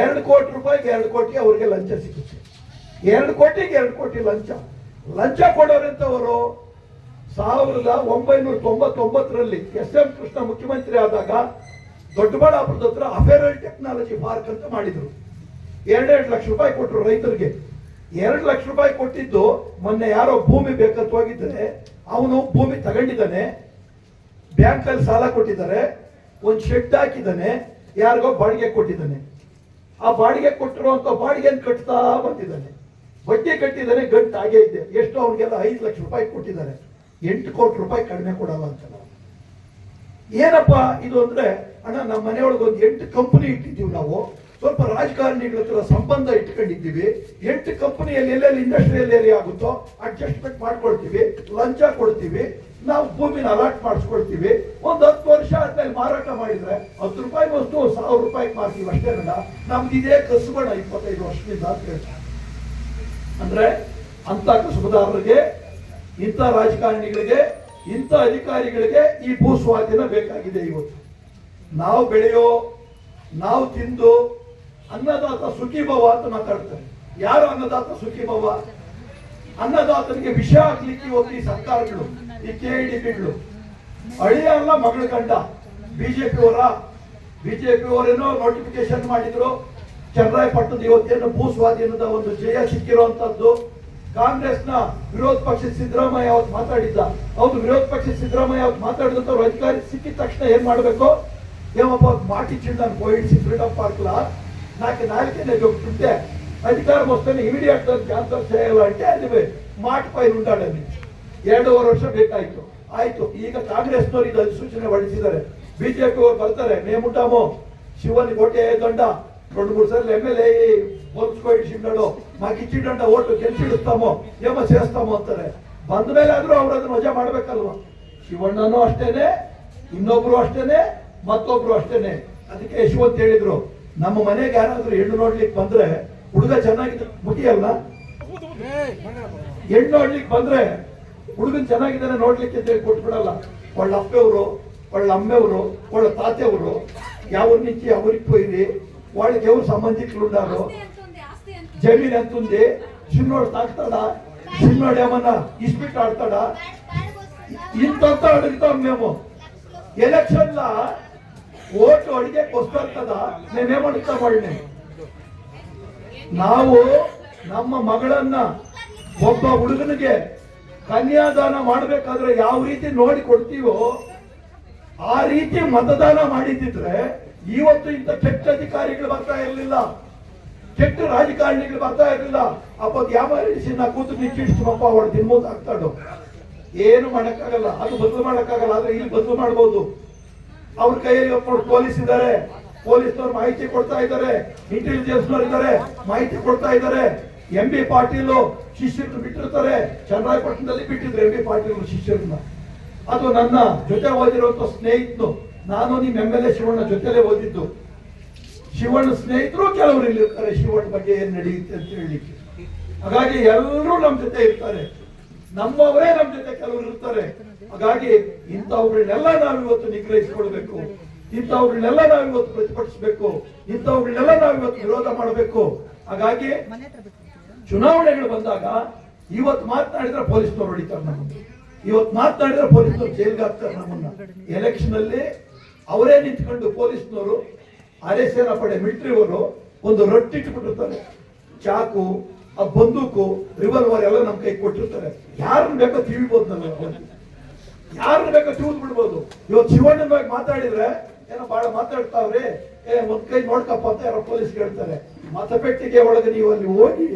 Speaker 1: ಎರಡು ಕೋಟಿ ರೂಪಾಯಿಗೆ ಎರಡು ಕೋಟಿ ಅವ್ರಿಗೆ ಲಂಚ ಸಿಗುತ್ತೆ. ಎರಡು ಕೋಟಿಗೆ ಎರಡು ಕೋಟಿ ಲಂಚ. ಲಂಚ ಕೊಡೋರೆಂತವರು ಸಾವಿರದ ಒಂಬೈನೂರ ತೊಂಬತ್ತೊಂಬತ್ತರಲ್ಲಿ ಎಸ್ ಎಂ ಕೃಷ್ಣ ಮುಖ್ಯಮಂತ್ರಿ ಆದಾಗ ದೊಡ್ಡಬಳ್ಳಾಪುರದ ಹತ್ರ ಅಫೇರಲ್ ಟೆಕ್ನಾಲಜಿ ಪಾರ್ಕ್ ಅಂತ ಮಾಡಿದ್ರು. ಎರಡೆರಡು ಲಕ್ಷ ರೂಪಾಯಿ ಕೊಟ್ಟರು ರೈತರಿಗೆ. ಎರಡು ಲಕ್ಷ ರೂಪಾಯಿ ಕೊಟ್ಟಿದ್ದು ಮೊನ್ನೆ ಯಾರೋ ಭೂಮಿ ಬೇಕಂತ ಹೋಗಿದ್ರೆ ಅವನು ಭೂಮಿ ತಗೊಂಡಿದ್ದಾನೆ. ಬ್ಯಾಂಕ್ ಅಲ್ಲಿ ಸಾಲ ಕೊಟ್ಟಿದ್ದಾರೆ. ಒಂದು ಶೆಡ್ ಹಾಕಿದ್ದಾನೆ. ಯಾರಿಗೋ ಬಾಡಿಗೆ ಕೊಟ್ಟಿದ್ದಾನೆ. ಆ ಬಾಡಿಗೆ ಕೊಟ್ಟಿರುವಂತ ಬಾಡಿಗೆ ಕಟ್ತಾ ಬಂದಿದ್ದಾನೆ. ಬಡ್ಡಿ ಕಟ್ಟಿದ್ದಾನೆ, ಗಂಟು ಹಾಗೆ ಇದೆ. ಎಷ್ಟು ಅವನಿಗೆಲ್ಲ ಐದು ಲಕ್ಷ ರೂಪಾಯಿ ಕೊಟ್ಟಿದ್ದಾರೆ. ಎಂಟು ಕೋಟಿ ರೂಪಾಯಿ ಕಡಿಮೆ ಕೊಡಲ್ಲ ಅಂತ ನಾವು. ಏನಪ್ಪ ಇದು ಅಂದ್ರೆ, ಅಣ್ಣ, ನಮ್ಮ ಮನೆಯೊಳಗೆ ಒಂದು ಎಂಟು ಕಂಪನಿ ಇಟ್ಟಿದ್ದೀವಿ ನಾವು. ಸ್ವಲ್ಪ ರಾಜಕಾರಣಿಗಳ ಹತ್ರ ಸಂಬಂಧ ಇಟ್ಕೊಂಡಿದ್ದೀವಿ. ಎಂಟು ಕಂಪನಿಯಲ್ಲಿ ಎಲ್ಲೆಲ್ಲಿ ಇಂಡಸ್ಟ್ರಿಯಲ್ ಏರಿಯಾ ಆಗುತ್ತೋ ಅಡ್ಜಸ್ಟ್ಮೆಂಟ್ ಮಾಡ್ಕೊಳ್ತೀವಿ, ಲಂಚ ಕೊಡ್ತೀವಿ. ನಾವು ಭೂಮಿನ ಅಲಾಟ್ ಮಾಡಿಸ್ಕೊಳ್ತೀವಿ. ಒಂದು ಹತ್ತು ವರ್ಷ ಆದ್ಮೇಲೆ ಮಾರಾಟ ಮಾಡಿದ್ರೆ ಹತ್ತು ರೂಪಾಯಿ ವಸ್ತು ಸಾವಿರ ರೂಪಾಯಿಗೆ ಮಾರ್ತೀವಿ ಅಷ್ಟೇ ಅಲ್ಲ ನಮ್ದು ಇದೇ ಕಸುಬಣ ಇಪ್ಪತ್ತೈದು ವರ್ಷದಿಂದ ಅಂತ ಹೇಳ್ತಾರೆ. ಅಂದ್ರೆ ಅಂತ ಕಸುಬುದಾರರಿಗೆ ಇಂಥ ರಾಜಕಾರಣಿಗಳಿಗೆ, ಇಂಥ ಅಧಿಕಾರಿಗಳಿಗೆ ಈ ಭೂ ಸ್ವಾಧೀನ ಬೇಕಾಗಿದೆ ಇವತ್ತು. ನಾವು ಬೆಳೆಯೋ, ನಾವು ತಿಂದು ಅನ್ನದಾತ ಸುಖಿ ಭವ ಅಂತ ಮಾತಾಡ್ತಾರೆ. ಯಾರು ಅನ್ನದಾತ ಸುಖಿ ಭವ ಅನ್ನದಾತನಿಗೆ ವಿಷ ಹಾಕ್ಲಿಕ್ಕೆ ಇವತ್ತು ಈ ಸರ್ಕಾರಗಳು, ಈ ಕೆ ಡಿ ಪಿಗಳು. ಅಳಿಯ ಅಲ್ಲ ಮಗಳ ಅವರ ಬಿಜೆಪಿ ಅವರೇನೋ ನೋಟಿಫಿಕೇಶನ್ ಮಾಡಿದ್ರು, ಚನ್ನರಾಯಪಟ್ಟಣದ ಇವತ್ತೇನು ಭೂ ಸ್ವಾಧೀನದ ಒಂದು ಜಯ ಸಿಕ್ಕಿರುವಂತದ್ದು. ಕಾಂಗ್ರೆಸ್ನ ವಿರೋಧ ಪಕ್ಷ ಸಿದ್ದರಾಮಯ್ಯ ಅವತ್ತು ಮಾತಾಡಿದ್ದ ಹೌದು ವಿರೋಧ ಪಕ್ಷ ಸಿದ್ದರಾಮಯ್ಯ ಅವತ್ತು ಮಾತಾಡಿದಂತವ್ರು ಅಧಿಕಾರಿ ಸಿಕ್ಕಿದ ತಕ್ಷಣ ಏನ್ ಮಾಡ್ಬೇಕು ఏమప్ప మాట ఇచ్చిండని పోయించి ఫ్రీడమ్ పార్క్ లా నాకు నాలుగనే చెప్తుంటే అధికారం వస్తేనే ఇమీడియట్ క్యాన్సల్ చేయాలంటే అది మాట పైన ఉంటాడని ಎರಡೂವರೆ ವರ್ಷ ಬೇಕಾಯ್ತು ಆಯ್ತು ಈಗ ಕಾಂಗ್ರೆಸ್ನವ್ರು ಇದು ಅಧಿಸೂಚನೆ ಹೊರಡಿಸಿದ್ದಾರೆ ಬಿಜೆಪಿ ಅವ್ರು ಬರ್ತಾರೆ ನೇಮುಂಟಾಮೋ శివని కోటే దండ రెండు మూడు సార్లు ఎమ్మెల్యే పోల్చుకో ఇచ్చిన్నాడు మాకు ఇచ్చిండంట ఓటు గెలిచిడుస్తామో ఏమో చేస్తామో ಅಂತಾರೆ ಬಂದ ಮೇಲೆ ಆದ್ರೂ ಅವ್ರು ಅದನ್ನ ವಜಾ ಮಾಡ್ಬೇಕಲ್ವಾ ಶಿವಣ್ಣನೂ ಅಷ್ಟೇನೆ ಇನ್ನೊಬ್ರು ಅಷ್ಟೇನೆ ಮತ್ತೊಬ್ರು ಅಷ್ಟೇನೆ ಅದಕ್ಕೆ ಯಶವಂತ್ ಹೇಳಿದ್ರು ನಮ್ಮ ಮನೆಗೆ ಯಾರಾದ್ರೂ ಹೆಣ್ಣು ನೋಡ್ಲಿಕ್ಕೆ ಬಂದ್ರೆ ಹುಡುಗ ಚೆನ್ನಾಗಿದ್ದ ಮುಗಿಯಲ್ಲ ಹೆಣ್ಣು ನೋಡ್ಲಿಕ್ಕೆ ಬಂದ್ರೆ ಹುಡುಗನ್ ಚೆನ್ನಾಗಿದ್ದಾನೆ ನೋಡ್ಲಿಕ್ಕೆ ಅಂತ ಹೇಳಿ ಕೊಟ್ಬಿಡಲ್ಲ ಒಳ್ಳ ಅಪ್ಪೆವರು ಒಳ್ಳ ಅಮ್ಮೆವರು ಒಳ್ಳ ತಾತೆಯವರು ಯಾವ నుంచి ఎవరికి పోయింది వాళ్ళకి ఎవరు సంబంధికులు ఉన్నారు
Speaker 2: ఆస్తి ఎంత ఉంది ఆస్తి ఎంత ఉంది?
Speaker 1: జమీన్ ఎంత ఉంది చిన్నోడు తాకుతాడా చిన్నోడు ఏమన్నా ఇస్పిట్ ఆడతాడా ఇంతంతా అడుగుతాం మేము ఎలక్షన్ లా ఓటు అడిగే వస్తారు కదా మేమేం అడుగుతాం వాళ్ళని ನಾವು ನಮ್ಮ ಮಗಳನ್ನ ಒಬ್ಬ ಹುಡುಗನಿಗೆ ಕನ್ಯಾದಾನ ಮಾಡಬೇಕಾದ್ರೆ ಯಾವ ರೀತಿ ನೋಡಿ ಕೊಡ್ತೀವೋ ಆ ರೀತಿ ಮತದಾನ ಮಾಡಿದ್ದಿದ್ರೆ ಇವತ್ತು ಇಂಥ ಕೆಟ್ಟ ಅಧಿಕಾರಿಗಳು ಬರ್ತಾ ಇರಲಿಲ್ಲ, ಕೆಟ್ಟ ರಾಜಕಾರಣಿಗಳು ಬರ್ತಾ ಇರಲಿಲ್ಲ. ಅಪ್ಪ ಯಾಮಾರಿಸಿ ನಾ ಕೂತು ನಿಚ್ಚಿಡ್ತೀವಪ್ಪ ಅವಳು ತಿನ್ಬೋದು ಆಗ್ತಾಡು ಏನು ಮಾಡಕ್ಕಾಗಲ್ಲ, ಅದು ಬದಲು ಮಾಡಕ್ಕಾಗಲ್ಲ, ಆದ್ರೆ ಇಲ್ಲಿ ಬದಲು ಮಾಡ್ಬೋದು. ಅವ್ರ ಕೈಯಲ್ಲಿ ಪೊಲೀಸ್ ಇದ್ದಾರೆ. ಪೊಲೀಸ್ನವ್ರು ಮಾಹಿತಿ ಕೊಡ್ತಾ ಇದ್ದಾರೆ ಇಂಟೆಲಿಜೆನ್ಸ್ ನವ್ರು ಇದ್ದಾರೆ, ಮಾಹಿತಿ ಕೊಡ್ತಾ ಇದ್ದಾರೆ. ಎಂ ಬಿ ಪಾಟೀಲ್ ಶಿಷ್ಯರನ್ನು ಬಿಟ್ಟಿರ್ತಾರೆ. ಚನ್ನರಾಯಪಟ್ಟಣದಲ್ಲಿ ಬಿಟ್ಟಿದ್ರು ಎಂ ಬಿ ಪಾಟೀಲ್ ಶಿಷ್ಯರನ್ನ. ಅದು ನನ್ನ ಜೊತೆ ಓದಿರುವಂತ ಸ್ನೇಹಿತನು ನಾನು ನಿಮ್ಮ ಎಂ ಎಲ್ ಎ ಶಿವಣ್ಣ ಜೊತೆಲೇ ಓದಿದ್ದು. ಶಿವಣ್ಣ ಸ್ನೇಹಿತರು ಕೆಲವರು ಇಲ್ಲಿ ಇರ್ತಾರೆ, ಶಿವಣ್ಣ ಬಗ್ಗೆ ಏನ್ ನಡೆಯುತ್ತೆ ಅಂತ ಹೇಳಲಿಕ್ಕೆ. ಹಾಗಾಗಿ ಎಲ್ಲರೂ ನಮ್ ಜೊತೆ ಇರ್ತಾರೆ. ನಮ್ಮವರೇ ನಮ್ಮ ಜೊತೆ ಕೆಲವರು ಇರ್ತಾರೆ. ಹಾಗಾಗಿ ಇಂಥವ್ರನ್ನೆಲ್ಲ ನಾವು ಇವತ್ತು ನಿಗ್ರಹಿಸಿಕೊಳ್ಬೇಕು. ಇಂಥವ್ರನ್ನೆಲ್ಲ ನಾವು ಇವತ್ತು ಪ್ರತಿಭಟಿಸಬೇಕು. ಇಂಥವ್ರನ್ನೆಲ್ಲ ನಾವು ಇವತ್ತು ವಿರೋಧ ಮಾಡಬೇಕು. ಹಾಗಾಗಿ ಚುನಾವಣೆಗಳು ಬಂದಾಗ ಇವತ್ತು ಮಾತನಾಡಿದ್ರೆ ಪೊಲೀಸ್ನವ್ರು ಹೊಡಿತಾರೆ ನಮ್ಮನ್ನು. ಇವತ್ತು ಮಾತನಾಡಿದ್ರೆ ಪೊಲೀಸ್ನವ್ರು ಜೈಲ್ಗೆ ಹಾಕ್ತಾರೆ ನಮ್ಮನ್ನ. ಎಲೆಕ್ಷನ್ ಅಲ್ಲಿ ಅವರೇ ನಿಂತ್ಕೊಂಡು ಪೊಲೀಸ್ನವರು ಸೇನಾ ಪಡೆ ಮಿಲಿಟರಿವರು ಒಂದು ರೊಟ್ಟಿ ಇಟ್ಬಿಟ್ಟಿರ್ತಾರೆ ಚಾಕು, ಆ ಬಂದೂಕು ರಿವಲ್ವರ್ ಎಲ್ಲ ನಮ್ಮ ಕೈ ಕೊಟ್ಟಿರ್ತಾರೆ. ಯಾರನ್ನ ಬೇಕೋ ತಿವಿಬೋದು ನಾನು ಯಾರನ್ನ ಬೇಕೋ ತಿಳಿದ್ ಬಿಡ್ಬೋದು ಇವತ್ತು ಶಿವಣ್ಣನ ಬಗ್ಗೆ ಮಾತಾಡಿದ್ರೆ, ಏನೋ ಬಹಳ ಮಾತಾಡ್ತಾವ್ರಿ, ಏ, ಒಂದ್ ಕೈ ನೋಡ್ಕಪ್ಪ ಅಂತ ಯಾರೋ ಪೊಲೀಸ್ ಹೇಳ್ತಾರೆ. ಮತಪೆಟ್ಟಿಗೆ ಒಳಗೆ ನೀವು ಅಲ್ಲಿ ಹೋಗಿ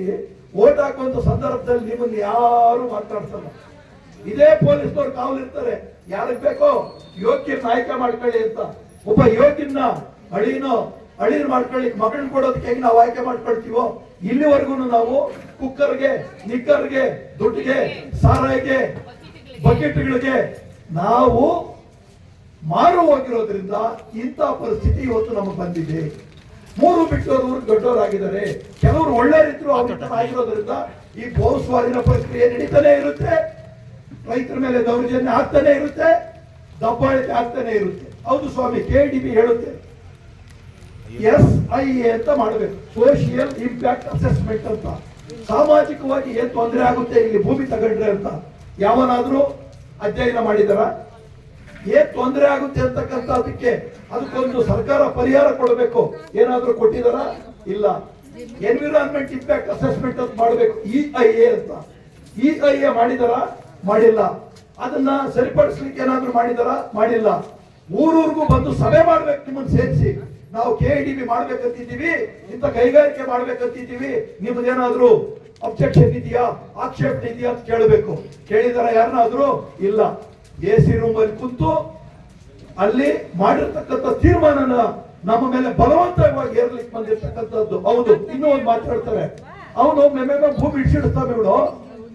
Speaker 1: ಓಟ್ ಹಾಕುವಂತ ಸಂದರ್ಭದಲ್ಲಿ ನಿಮ್ಮನ್ನ ಯಾರು ಮಾತಾಡ್ಸಲ್ಲ. ಇದೇ ಪೊಲೀಸ್ನವ್ರು ಕಾವಲಿರ್ತಾರೆ. ಯಾರಿಗೆ ಬೇಕೋ, ಯೋಗ್ಯ ನಾಯಕ ಮಾಡ್ಕೊಳ್ಳಿ ಅಂತ. ಒಬ್ಬ ಯೋಗ್ಯನ ಅಳಿನೋ, ಅಳಿನ ಮಾಡ್ಕೊಳ್ಳಿ ಮಗಳನ್ನ ಕೊಡೋದಕ್ಕೆ ಹೆಂಗ್ ನಾವು ಆಯ್ಕೆ ಮಾಡ್ಕೊಳ್ತೀವೋ, ಇಲ್ಲಿವರೆಗೂ ನಾವು ಕುಕ್ಕರ್ಗೆ, ನಿಕ್ಕರ್ಗೆ, ದುಡ್ಡಿಗೆ, ಸಾರಾಯಿಗೆ, ಬಕೆಟ್ಗಳಿಗೆ ನಾವು ಮಾರು ಹೋಗಿರೋದ್ರಿಂದ ಇಂಥ ಪರಿಸ್ಥಿತಿ ಇವತ್ತು ನಮಗೆ ಬಂದಿದೆ. ಮೂರು ಬಿಟ್ಟವರು ದೊಡ್ಡವರಾಗಿದ್ದಾರೆ. ಕೆಲವರು ಒಳ್ಳೆಯರಿದ್ರು ಅವ್ರ ಆಗಿರೋದ್ರಿಂದ ಈ ಸ್ವಾಧೀನ ಪ್ರಕ್ರಿಯೆ ನಡೀತಾನೆ ಇರುತ್ತೆ? ರೈತರ ಮೇಲೆ ದೌರ್ಜನ್ಯ ಆಗ್ತಾನೆ ಇರುತ್ತೆ, ದಬ್ಬಾಳಿಕೆ ಆಗ್ತಾನೆ ಇರುತ್ತೆ. ಹೌದು ಸ್ವಾಮಿ ಕೆ ಡಿ ಬಿ ಹೇಳುತ್ತೆ. ಎಸ್ ಐ ಎ ಅಂತ ಮಾಡಬೇಕು. ಸೋಷಿಯಲ್ ಇಂಪ್ಯಾಕ್ಟ್ ಅಸೆಸ್ಮೆಂಟ್ ಅಂತ. ಸಾಮಾಜಿಕವಾಗಿ ಏನ್ ತೊಂದರೆ ಆಗುತ್ತೆ ಇಲ್ಲಿ ಭೂಮಿ ತಗೊಂಡ್ರೆ ಅಂತ. ಯಾವನಾದ್ರೂ ಅಧ್ಯಯನ ಮಾಡಿದಾರ? ಏನ್ ತೊಂದರೆ ಆಗುತ್ತೆ ಅಂತಕ್ಕಂಥ ಅದಕ್ಕೆ ಅದಕ್ಕೊಂದು ಸರ್ಕಾರ ಪರಿಹಾರ ಕೊಡಬೇಕು. ಏನಾದ್ರೂ ಕೊಟ್ಟಿದಾರ? ಇಲ್ಲ. ಎನ್ವಿರಾನ್ಮೆಂಟ್ ಇಂಪ್ಯಾಕ್ಟ್ ಅಸೆಸ್ಮೆಂಟ್ ಅಂತ ಮಾಡಬೇಕು. ಇ ಐ ಎ ಅಂತ. ಇ ಐ ಎ ಮಾಡಿದಾರ? ಮಾಡಿಲ್ಲ. ಅದನ್ನ ಸರಿಪಡಿಸ್ಲಿಕ್ಕೆ ಏನಾದ್ರೂ ಮಾಡಿದಾರ ಮಾಡಿಲ್ಲ. ಊರೂರ್ಗೂ ಬಂದು ಸಭೆ ಮಾಡ್ಬೇಕು ನಿಮ್ಮನ್ನ ಸೇರಿಸಿ. ನಾವು ಕೆ ಡಿ ಬಿ ಮಾಡ್ಬೇಕಂತಿದ್ದೀವಿ, ಇಂಥ ಕೈಗಾರಿಕೆ ಮಾಡ್ಬೇಕಂತಿದ್ದೀವಿ. ನಿಮ್ದೇನಾದ್ರೂ ಅಬ್ಜೆಕ್ಷನ್ ಇದೆಯಾ? ಆಕ್ಷೇಪಣೆ ಇದೆಯಾ ಅಂತ ಕೇಳಬೇಕು. ಕೇಳಿದಾರ ಯಾರನ್ನಾದ್ರೂ? ಇಲ್ಲ. ಎ ಸಿ ರೂಮ್ ಅಲ್ಲಿ ಕುಂತು ಅಲ್ಲಿ ಮಾಡಿರ್ತಕ್ಕಂಥ ತೀರ್ಮಾನನ ನಮ್ಮ ಮೇಲೆ ಬಲವಂತವಾಗಿ ಏರ್ಲಿಕ್ಕೆ ಬಂದಿರ್ತಕ್ಕಂಥದ್ದು. ಹೌದು, ಇನ್ನೂ ಒಂದು ಮಾತಾಡ್ತಾರೆ. ಅವನು ಭೂಮಿ ಇಡ್ಸಿಡ್ತಾನೆ ಬಿಡು.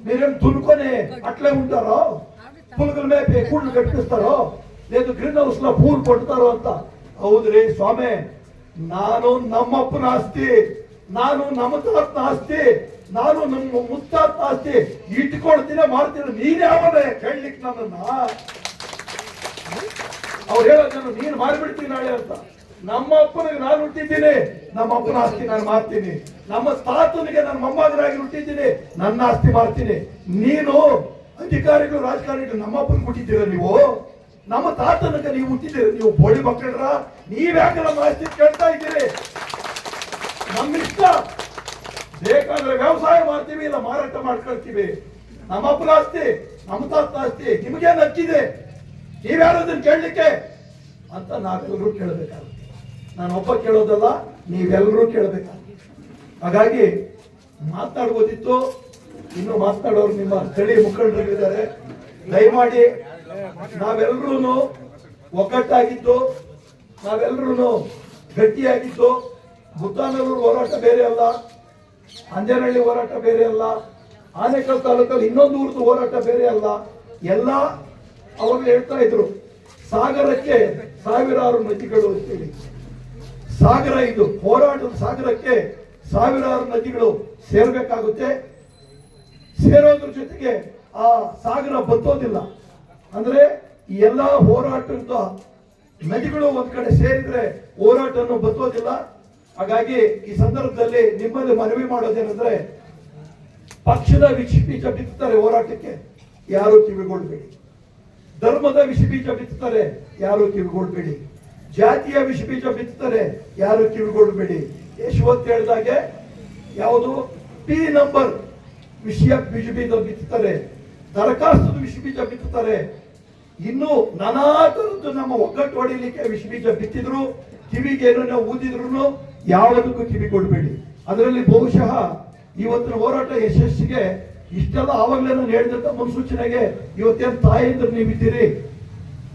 Speaker 1: మీరేం దున్నుకొని అట్లే ఉంటారో పులుగుల మేపి కూళ్ళు కట్టిస్తారో లేదు గ్రీన్ హౌస్ లో పూలు కొడతారో ಅಂತ ಹೌದ್ರಿ ಸ್ವಾಮಿ ನಾನು ನಮ್ಮಪ್ಪನ ಆಸ್ತಿ ನಾನು ನಮ್ಮ ತಾತನ ಆಸ್ತಿ ನಾನು ನಮ್ಮ ಮುತ್ತಾತನ ಆಸ್ತಿ ಇಟ್ಕೊಳ್ತೀನಿ ಮಾಡ್ತೀನಿ ನೀನ್ ಯಾವನೇ ಕೇಳಲಿಕ್ಕೆ ನನ್ನನ್ನ ಅವ್ರು ಹೇಳೋದನ್ನು ನೀನು ಮಾರಿಬಿಡ್ತೀನಿ ನಾಳೆ ಅಂತ ನಮ್ಮ ಅಪ್ಪನಿಗೆ ನಾನು ಹುಟ್ಟಿದ್ದೀನಿ. ನಮ್ಮ ಅಪ್ಪನ ಆಸ್ತಿ ನಾನು ಮಾಡ್ತೀನಿ. ನಮ್ಮ ತಾತನಿಗೆ ನನ್ನ ಮೊಮ್ಮಗನಾಗಿ ಹುಟ್ಟಿದ್ದೀನಿ. ನನ್ನ ಆಸ್ತಿ ಮಾಡ್ತೀನಿ. ನೀನು ಅಧಿಕಾರಿಗಳು, ರಾಜಕಾರಣಿಗಳು ನಮ್ಮ ಅಪ್ಪನ ಹುಟ್ಟಿದ್ದೀರ ನೀವು? ನಮ್ಮ ತಾತನಿಗೆ ನೀವು ಹುಟ್ಟಿದ್ದೀರ? ನೀವು ಬೋಳಿ ಮಕ್ಕಳರ? ನೀವ್ಯಾಕೆ ನಮ್ಮ ಆಸ್ತಿ ಕೇಳ್ತಾ ಇದ್ದೀರಿ? ನಮ್ಮ ಇಷ್ಟ ಬೇಕಾದ್ರೆ ವ್ಯವಸಾಯ ಮಾಡ್ತೀವಿ, ಇಲ್ಲ ಮಾರಾಟ ಮಾಡ್ಕೊಳ್ತೀವಿ. ನಮ್ಮ ಅಪ್ಪನ ಆಸ್ತಿ, ನಮ್ಮ ತಾತನ ಆಸ್ತಿ ನಿಮಗೇನು ಹಚ್ಚಿದೆ ನೀವ್ಯಾರು ಅದನ್ನ ಕೇಳಲಿಕ್ಕೆ? ಅಂತ ನಾಲ್ಕು ಕೇಳಬೇಕಾಗುತ್ತೆ. ನಾನು ಒಬ್ಬ ಕೇಳೋದಲ್ಲ ನೀವೆಲ್ಲರೂ ಕೇಳಬೇಕು ಹಾಗಾಗಿ ಮಾತಾಡ್ಬೋದಿತ್ತು, ಇನ್ನು ಮಾತನಾಡೋರು ನಿಮ್ಮ ಸ್ಥಳೀಯ ಮುಖಂಡರಿದ್ದಾರೆ. ದಯಮಾಡಿ ನಾವೆಲ್ಲರೂ ಒಗ್ಗಟ್ಟಾಗಿದ್ದು ನಾವೆಲ್ಲರೂ ಗಟ್ಟಿಯಾಗಿದ್ದು ಮುದ್ದಾನೂರು ಹೋರಾಟ ಬೇರೆ ಅಲ್ಲ, ಅಂಜನಹಳ್ಳಿ ಹೋರಾಟ ಬೇರೆ ಅಲ್ಲ, ಆನೇಕಲ್ ತಾಲೂಕಲ್ಲಿ ಇನ್ನೊಂದು ಊರ್ದು ಹೋರಾಟ ಬೇರೆ ಅಲ್ಲ, ಎಲ್ಲ ಅವರು ಹೇಳ್ತಾ ಇದ್ರು. ಸಾಗರಕ್ಕೆ ಸಾವಿರಾರು ನದಿಗಳು ಅಂತೇಳಿ ಸಾಗರ ಇದು ಹೋರಾಟದ ಸಾಗರಕ್ಕೆ ಸಾವಿರಾರು ನದಿಗಳು ಸೇರಬೇಕಾಗುತ್ತೆ. ಸೇರೋದ್ರ ಜೊತೆಗೆ ಆ ಸಾಗರ ಬತ್ತೋದಿಲ್ಲ. ಅಂದ್ರೆ ಎಲ್ಲ ಹೋರಾಟದ ನದಿಗಳು ಒಂದ್ ಕಡೆ ಸೇರಿದ್ರೆ ಹೋರಾಟವನ್ನು ಬತ್ತೋದಿಲ್ಲ. ಹಾಗಾಗಿ ಈ ಸಂದರ್ಭದಲ್ಲಿ ನಿಮ್ಮಲ್ಲಿ ಮನವಿ ಮಾಡೋದೇನಂದ್ರೆ ಪಕ್ಷದ ವಿಷ ಬೀಜ ಬಿತ್ತುತ್ತಾರೆ ಹೋರಾಟಕ್ಕೆ, ಯಾರು ಕಿವಿಗೊಳ್ಬೇಡಿ ಧರ್ಮದ ವಿಷ ಬೀಜ ಬಿತ್ತುತ್ತಾರೆ ಯಾರು ಕಿವಿಗೊಳ್ಬೇಡಿ ಜಾತಿಯ ವಿಷ ಬೀಜ ಬಿತ್ತಾರೆ ಯಾರು ಕಿವಿಗೊಳ್ಬೇಡಿ ಯಶವಂತ್ ಹೇಳಿದಾಗೆ, ಯಾವುದು? P number. ವಿಷಯ ಬೀಜ ಬೀಜ ಬಿತ್ತಾರೆ ದರಖಾಸ್ತದ ವಿಷ ಬೀಜ ಬಿತ್ತಾರೆ ಇನ್ನು ನಾನಾ ಥರದ್ದು ನಮ್ಮ ಒಗ್ಗಟ್ಟು ಹೊಡಿಲಿಕ್ಕೆ ವಿಷ ಬೀಜ ಬಿತ್ತಿದ್ರು, ಕಿವಿಗೆ ಏನೋ ಊದಿದ್ರು ಯಾವುದಕ್ಕೂ ಕಿವಿ ಕೊಡಬೇಡಿ ಅದರಲ್ಲಿ ಬಹುಶಃ ಇವತ್ತಿನ ಹೋರಾಟ ಯಶಸ್ಸಿಗೆ ಇಷ್ಟೆಲ್ಲ ಆವಾಗಲೇ ನಾನು ಹೇಳಿದಂತ ಮುನ್ಸೂಚನೆಗೆ ಇವತ್ತೇನು ತಾಯಂದ್ರ ನೀವಿದ್ದೀರಿ?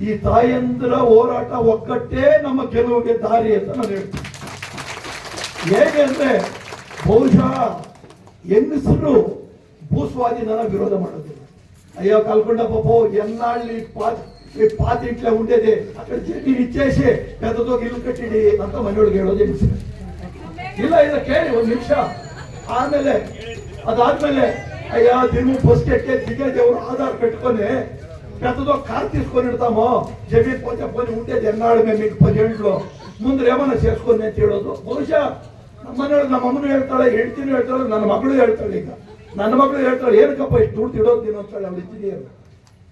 Speaker 1: ಈ ತಾಯಂದ್ರ ಹೋರಾಟ ಒಗ್ಗಟ್ಟೇ ನಮ್ಮ ಗೆಲುವಿಗೆ ದಾರಿ ಅಂತ ನಾನು ಹೇಳ್ತೀನಿ ಹೇಗೆ ಅಂದ್ರೆ ಬಹುಶಃ ಹೆಂಗಸರು ಭೂಸ್ವಾಧೀನನ ವಿರೋಧ ಮಾಡೋದಿಲ್ಲ అయ్యో కల్కొండ పప్పు ఎన్నాళ్ళు ఈ పాతి ఈ పాతి ఇంట్లో ఉండేది అక్కడ జమీన్ ఇచ్చేసి పెద్దదో ఇల్లు కట్టిడి ಅಂತ ಮನೆಯೊಳಗೆ ಹೇಳೋದು ಹೆಂಗಸರು ಇಲ್ಲ ಇಲ್ಲ ಕೇಳಿ ಒಂದ್ ನಿಮಿಷ ಆಮೇಲೆ ಅದಾದ್ಮೇಲೆ ಅಯ್ಯ ದಿನ ಬಸ್ ಎಕ್ಕೆ దిగే దేవుడు ఆధార్ పెట్టుకొని పెద్దదో కారు తీసుకొని పెడతామో పోతే పోనీ ఉండేది ఎన్నాడు మేము మీకు పదేంట్లో ముందు ఏమన్నా చేసుకొని నేను చేయడదు బహుశా ನಮ್ಮನೆಯವರು నా మమ్మను ಹೇಳ್ತಾಳೆ ಹೆಂಡ್ತಿನೂ ಹೇಳ್ತಾಳೆ నన్ను మగ్గుడు ಹೇಳ್ತಾಳೆ ఇంకా. నన్ను మగ్గుడు ಹೇಳ್ತಾಳೆ ಏನಕ್ಕಪ್ಪ ಇಷ್ಟು తిడో ಇಡೋದು ನೀನು ಅಂತಾಳೆ ಅವಳು ఆమెలే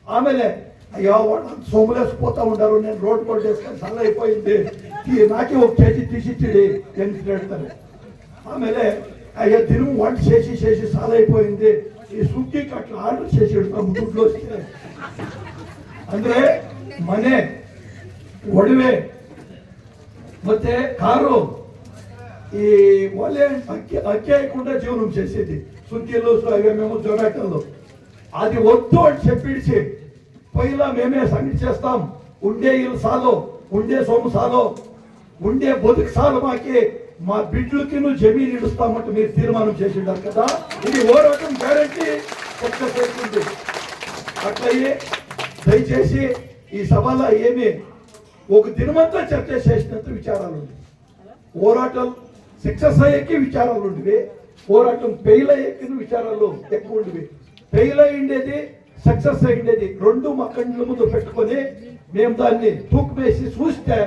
Speaker 1: ಆಮೇಲೆ అయ్యో వాళ్ళు సోమలేసి పోతా ఉంటారు నేను రోడ్ కోల్ చేసుకొని సల్ల అయిపోయింది నాకే ఒక కేజీ తీసి తీసిచ్చిడి అని పెడతారు ఆమెలే అయ్యా తిరుగు వంట చేసి చేసి సల్ల అయిపోయింది ఈ సుగ్గికి అట్లా ఆర్డర్ చేసి పెడతాం గుడ్లు వస్తే. ಅಂದ್ರೆ ಮನೆ ಒಡವೆ ಮತ್ತೆ కారు ఈ ఒలే అక్కి అక్కి అయ్యకుండా జీవనం చేసేది స్విగ్గీలు మేము జొమాటోలు అది వద్దు అని చెప్పిడిచి పైలా మేమే సంగతి చేస్తాం ఉండే ఇల్లు సాలో ఉండే సొమ్ము సాలో ఉండే బతుకు సాలు మాకి మా బిడ్డలకి జమీన్ ఇడుస్తామంటే మీరు తీర్మానం చేసిండారు కదా ఇది ఓరాటం గ్యారంటీ సక్సెస్ అవుతుంది అట్లయ్యే దయచేసి ఈ సభలో ఏమి ఒక దినమంతా చర్చ చేసినంత విచారాలు ఉన్నాయి పోరాటం సక్సెస్ అయ్యేకి విచారాలు ఉండివి పోరాటం ఫెయిల్ అయ్యేకి విచారాలు ఎక్కువ ఉండివి ఫెయిల్ అయ్యిండేది సక్సెస్ అయ్యిండేది రెండు మా కండ్ల ముందు పెట్టుకొని మేము దాన్ని తూకమేసి చూస్తే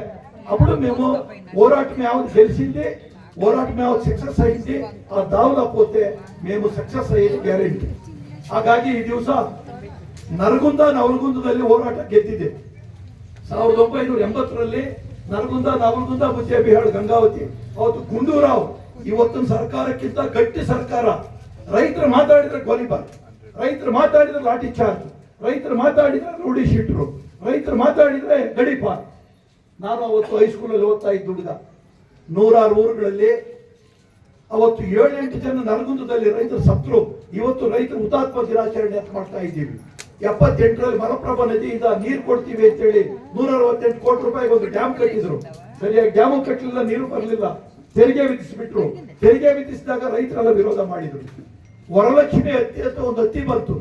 Speaker 1: అప్పుడు మేము పోరాటం ఏమైనా గెలిచింది పోరాటం ఏమైనా సక్సెస్ అయింది ఆ దావులో పోతే మేము సక్సెస్ అయ్యేది ಗ್ಯಾರಂಟಿ ಹಾಗಾಗಿ ಈ ದಿವಸ ನರಗುಂದ ನವಲಗುಂದದಲ್ಲಿ ಹೋರಾಟ ಗೆದ್ದಿದೆ. ಸಾವಿರದ ಒಂಬೈನೂರ ಎಂಬತ್ತರಲ್ಲಿ ನರಗುಂದ ನವಲಗುಂದ ಬಿಹಾಳ್ ಗಂಗಾವತಿ, ಅವತ್ತು ಗುಂಡೂರಾವ್ ಇವತ್ತಿನ ಸರ್ಕಾರಕ್ಕಿಂತ ಗಟ್ಟಿ ಸರ್ಕಾರ. ರೈತರು ಮಾತಾಡಿದ್ರೆ ಗೋಲಿಬಾರ್, ರೈತರು ಮಾತಾಡಿದ್ರೆ ಲಾಠಿ ಚಾರ್ಜ್ ರೈತರು ಮಾತಾಡಿದ್ರೆ ರೂಢಿ ಶೀಟ್ರು, ರೈತರು ಮಾತಾಡಿದ್ರೆ ಗಡಿಪಾರ್. ನಾನು ಅವತ್ತು ಹೈಸ್ಕೂಲಲ್ಲಿ ಓದ್ತಾ ಇದ್ದ ಹುಡುಗ. ನೂರಾರು ಊರುಗಳಲ್ಲಿ ಅವತ್ತು ಏಳೆಂಟು ಜನ ನರಗುಂದದಲ್ಲಿ ರೈತರು ಸತ್ರು ಇವತ್ತು ರೈತರು ಹುತಾತ್ಮ ದಿನಾಚರಣೆ ಅಂತ ಮಾಡ್ತಾ ಇದ್ದೀವಿ. ಎಪ್ಪತ್ತೆಂಟರಲ್ಲಿ ಮಲಪ್ರಭಾ ನದಿಯಿಂದ ನೀರು ಕೊಡ್ತೀವಿ ಅಂತೇಳಿ ನೂರ ಅರವತ್ತೆಂಟು ಕೋಟಿ ರೂಪಾಯಿಗೆ ಒಂದು ಡ್ಯಾಮ್ ಕಟ್ಟಿದ್ರು. ಸರಿಯಾಗಿ ಡ್ಯಾಮ್ ಕಟ್ಟಲಿಲ್ಲ ನೀರು ಬರಲಿಲ್ಲ. ತೆರಿಗೆ ವಿಧಿಸಿಬಿಟ್ರು. ತೆರಿಗೆ ವಿಧಿಸಿದಾಗ ರೈತರೆಲ್ಲ ವಿರೋಧ ಮಾಡಿದ್ರು. ವರಲಕ್ಷ್ಮಿ ಹತ್ತಿ ಅಂತ ಒಂದು ಹತ್ತಿ ಬಂತು.